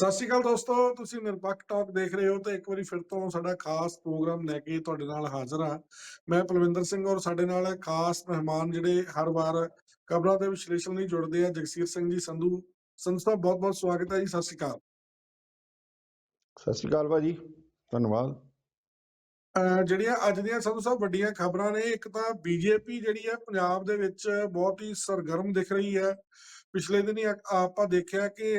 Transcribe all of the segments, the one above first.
ਸਤਿ ਸ਼੍ਰੀ ਅਕਾਲ ਦੋਸਤੋ ਤੁਸੀਂ ਨਿਰਪੱਖ ਟਾਕ ਦੇਖ ਰਹੇ ਹੋ ਤੇ ਇੱਕ ਵਾਰੀ ਫਿਰ ਤੋਂ ਸਾਡਾ ਖਾਸ ਪ੍ਰੋਗਰਾਮ ਲੈ ਕੇ ਤੁਹਾਡੇ ਨਾਲ ਹਾਜ਼ਰ ਹਾਂ। ਮੈਂ ਪਲਵਿੰਦਰ ਸਿੰਘ ਔਰ ਸਾਡੇ ਨਾਲ ਖਾਸ ਮਹਿਮਾਨ ਜਿਹੜੇ ਹਰ ਵਾਰ ਖਬਰਾਂ ਦੇ ਵਿਸ਼ਲੇਸ਼ਣ ਲਈ ਜੁੜਦੇ ਆ ਜਗਸੀਰ ਸਿੰਘ ਜੀ ਸੰਧੂ ਸਾਹਿਬ ਬਹੁਤ ਬਹੁਤ ਸਵਾਗਤ ਹੈ ਜੀ ਸਤਿ ਸ਼੍ਰੀ ਅਕਾਲ। ਸਤਿ ਸ਼੍ਰੀ ਅਕਾਲ ਭਾਜੀ ਧੰਨਵਾਦ। ਜਿਹੜੀਆਂ ਅੱਜ ਦੀਆਂ ਸੰਧੂ ਸਾਹਿਬ ਵੱਡੀਆਂ ਖਬਰਾਂ ਨੇ ਇੱਕ ਤਾਂ ਬੀਜੇਪੀ ਜਿਹੜੀ ਹੈ ਪੰਜਾਬ ਦੇ ਵਿੱਚ ਬਹੁਤ ਹੀ ਸਰਗਰਮ ਦਿਖ ਰਹੀ ਹੈ। ਪਿਛਲੇ ਦਿਨੀ ਆ- ਆਪਾਂ ਦੇਖਿਆ ਕਿ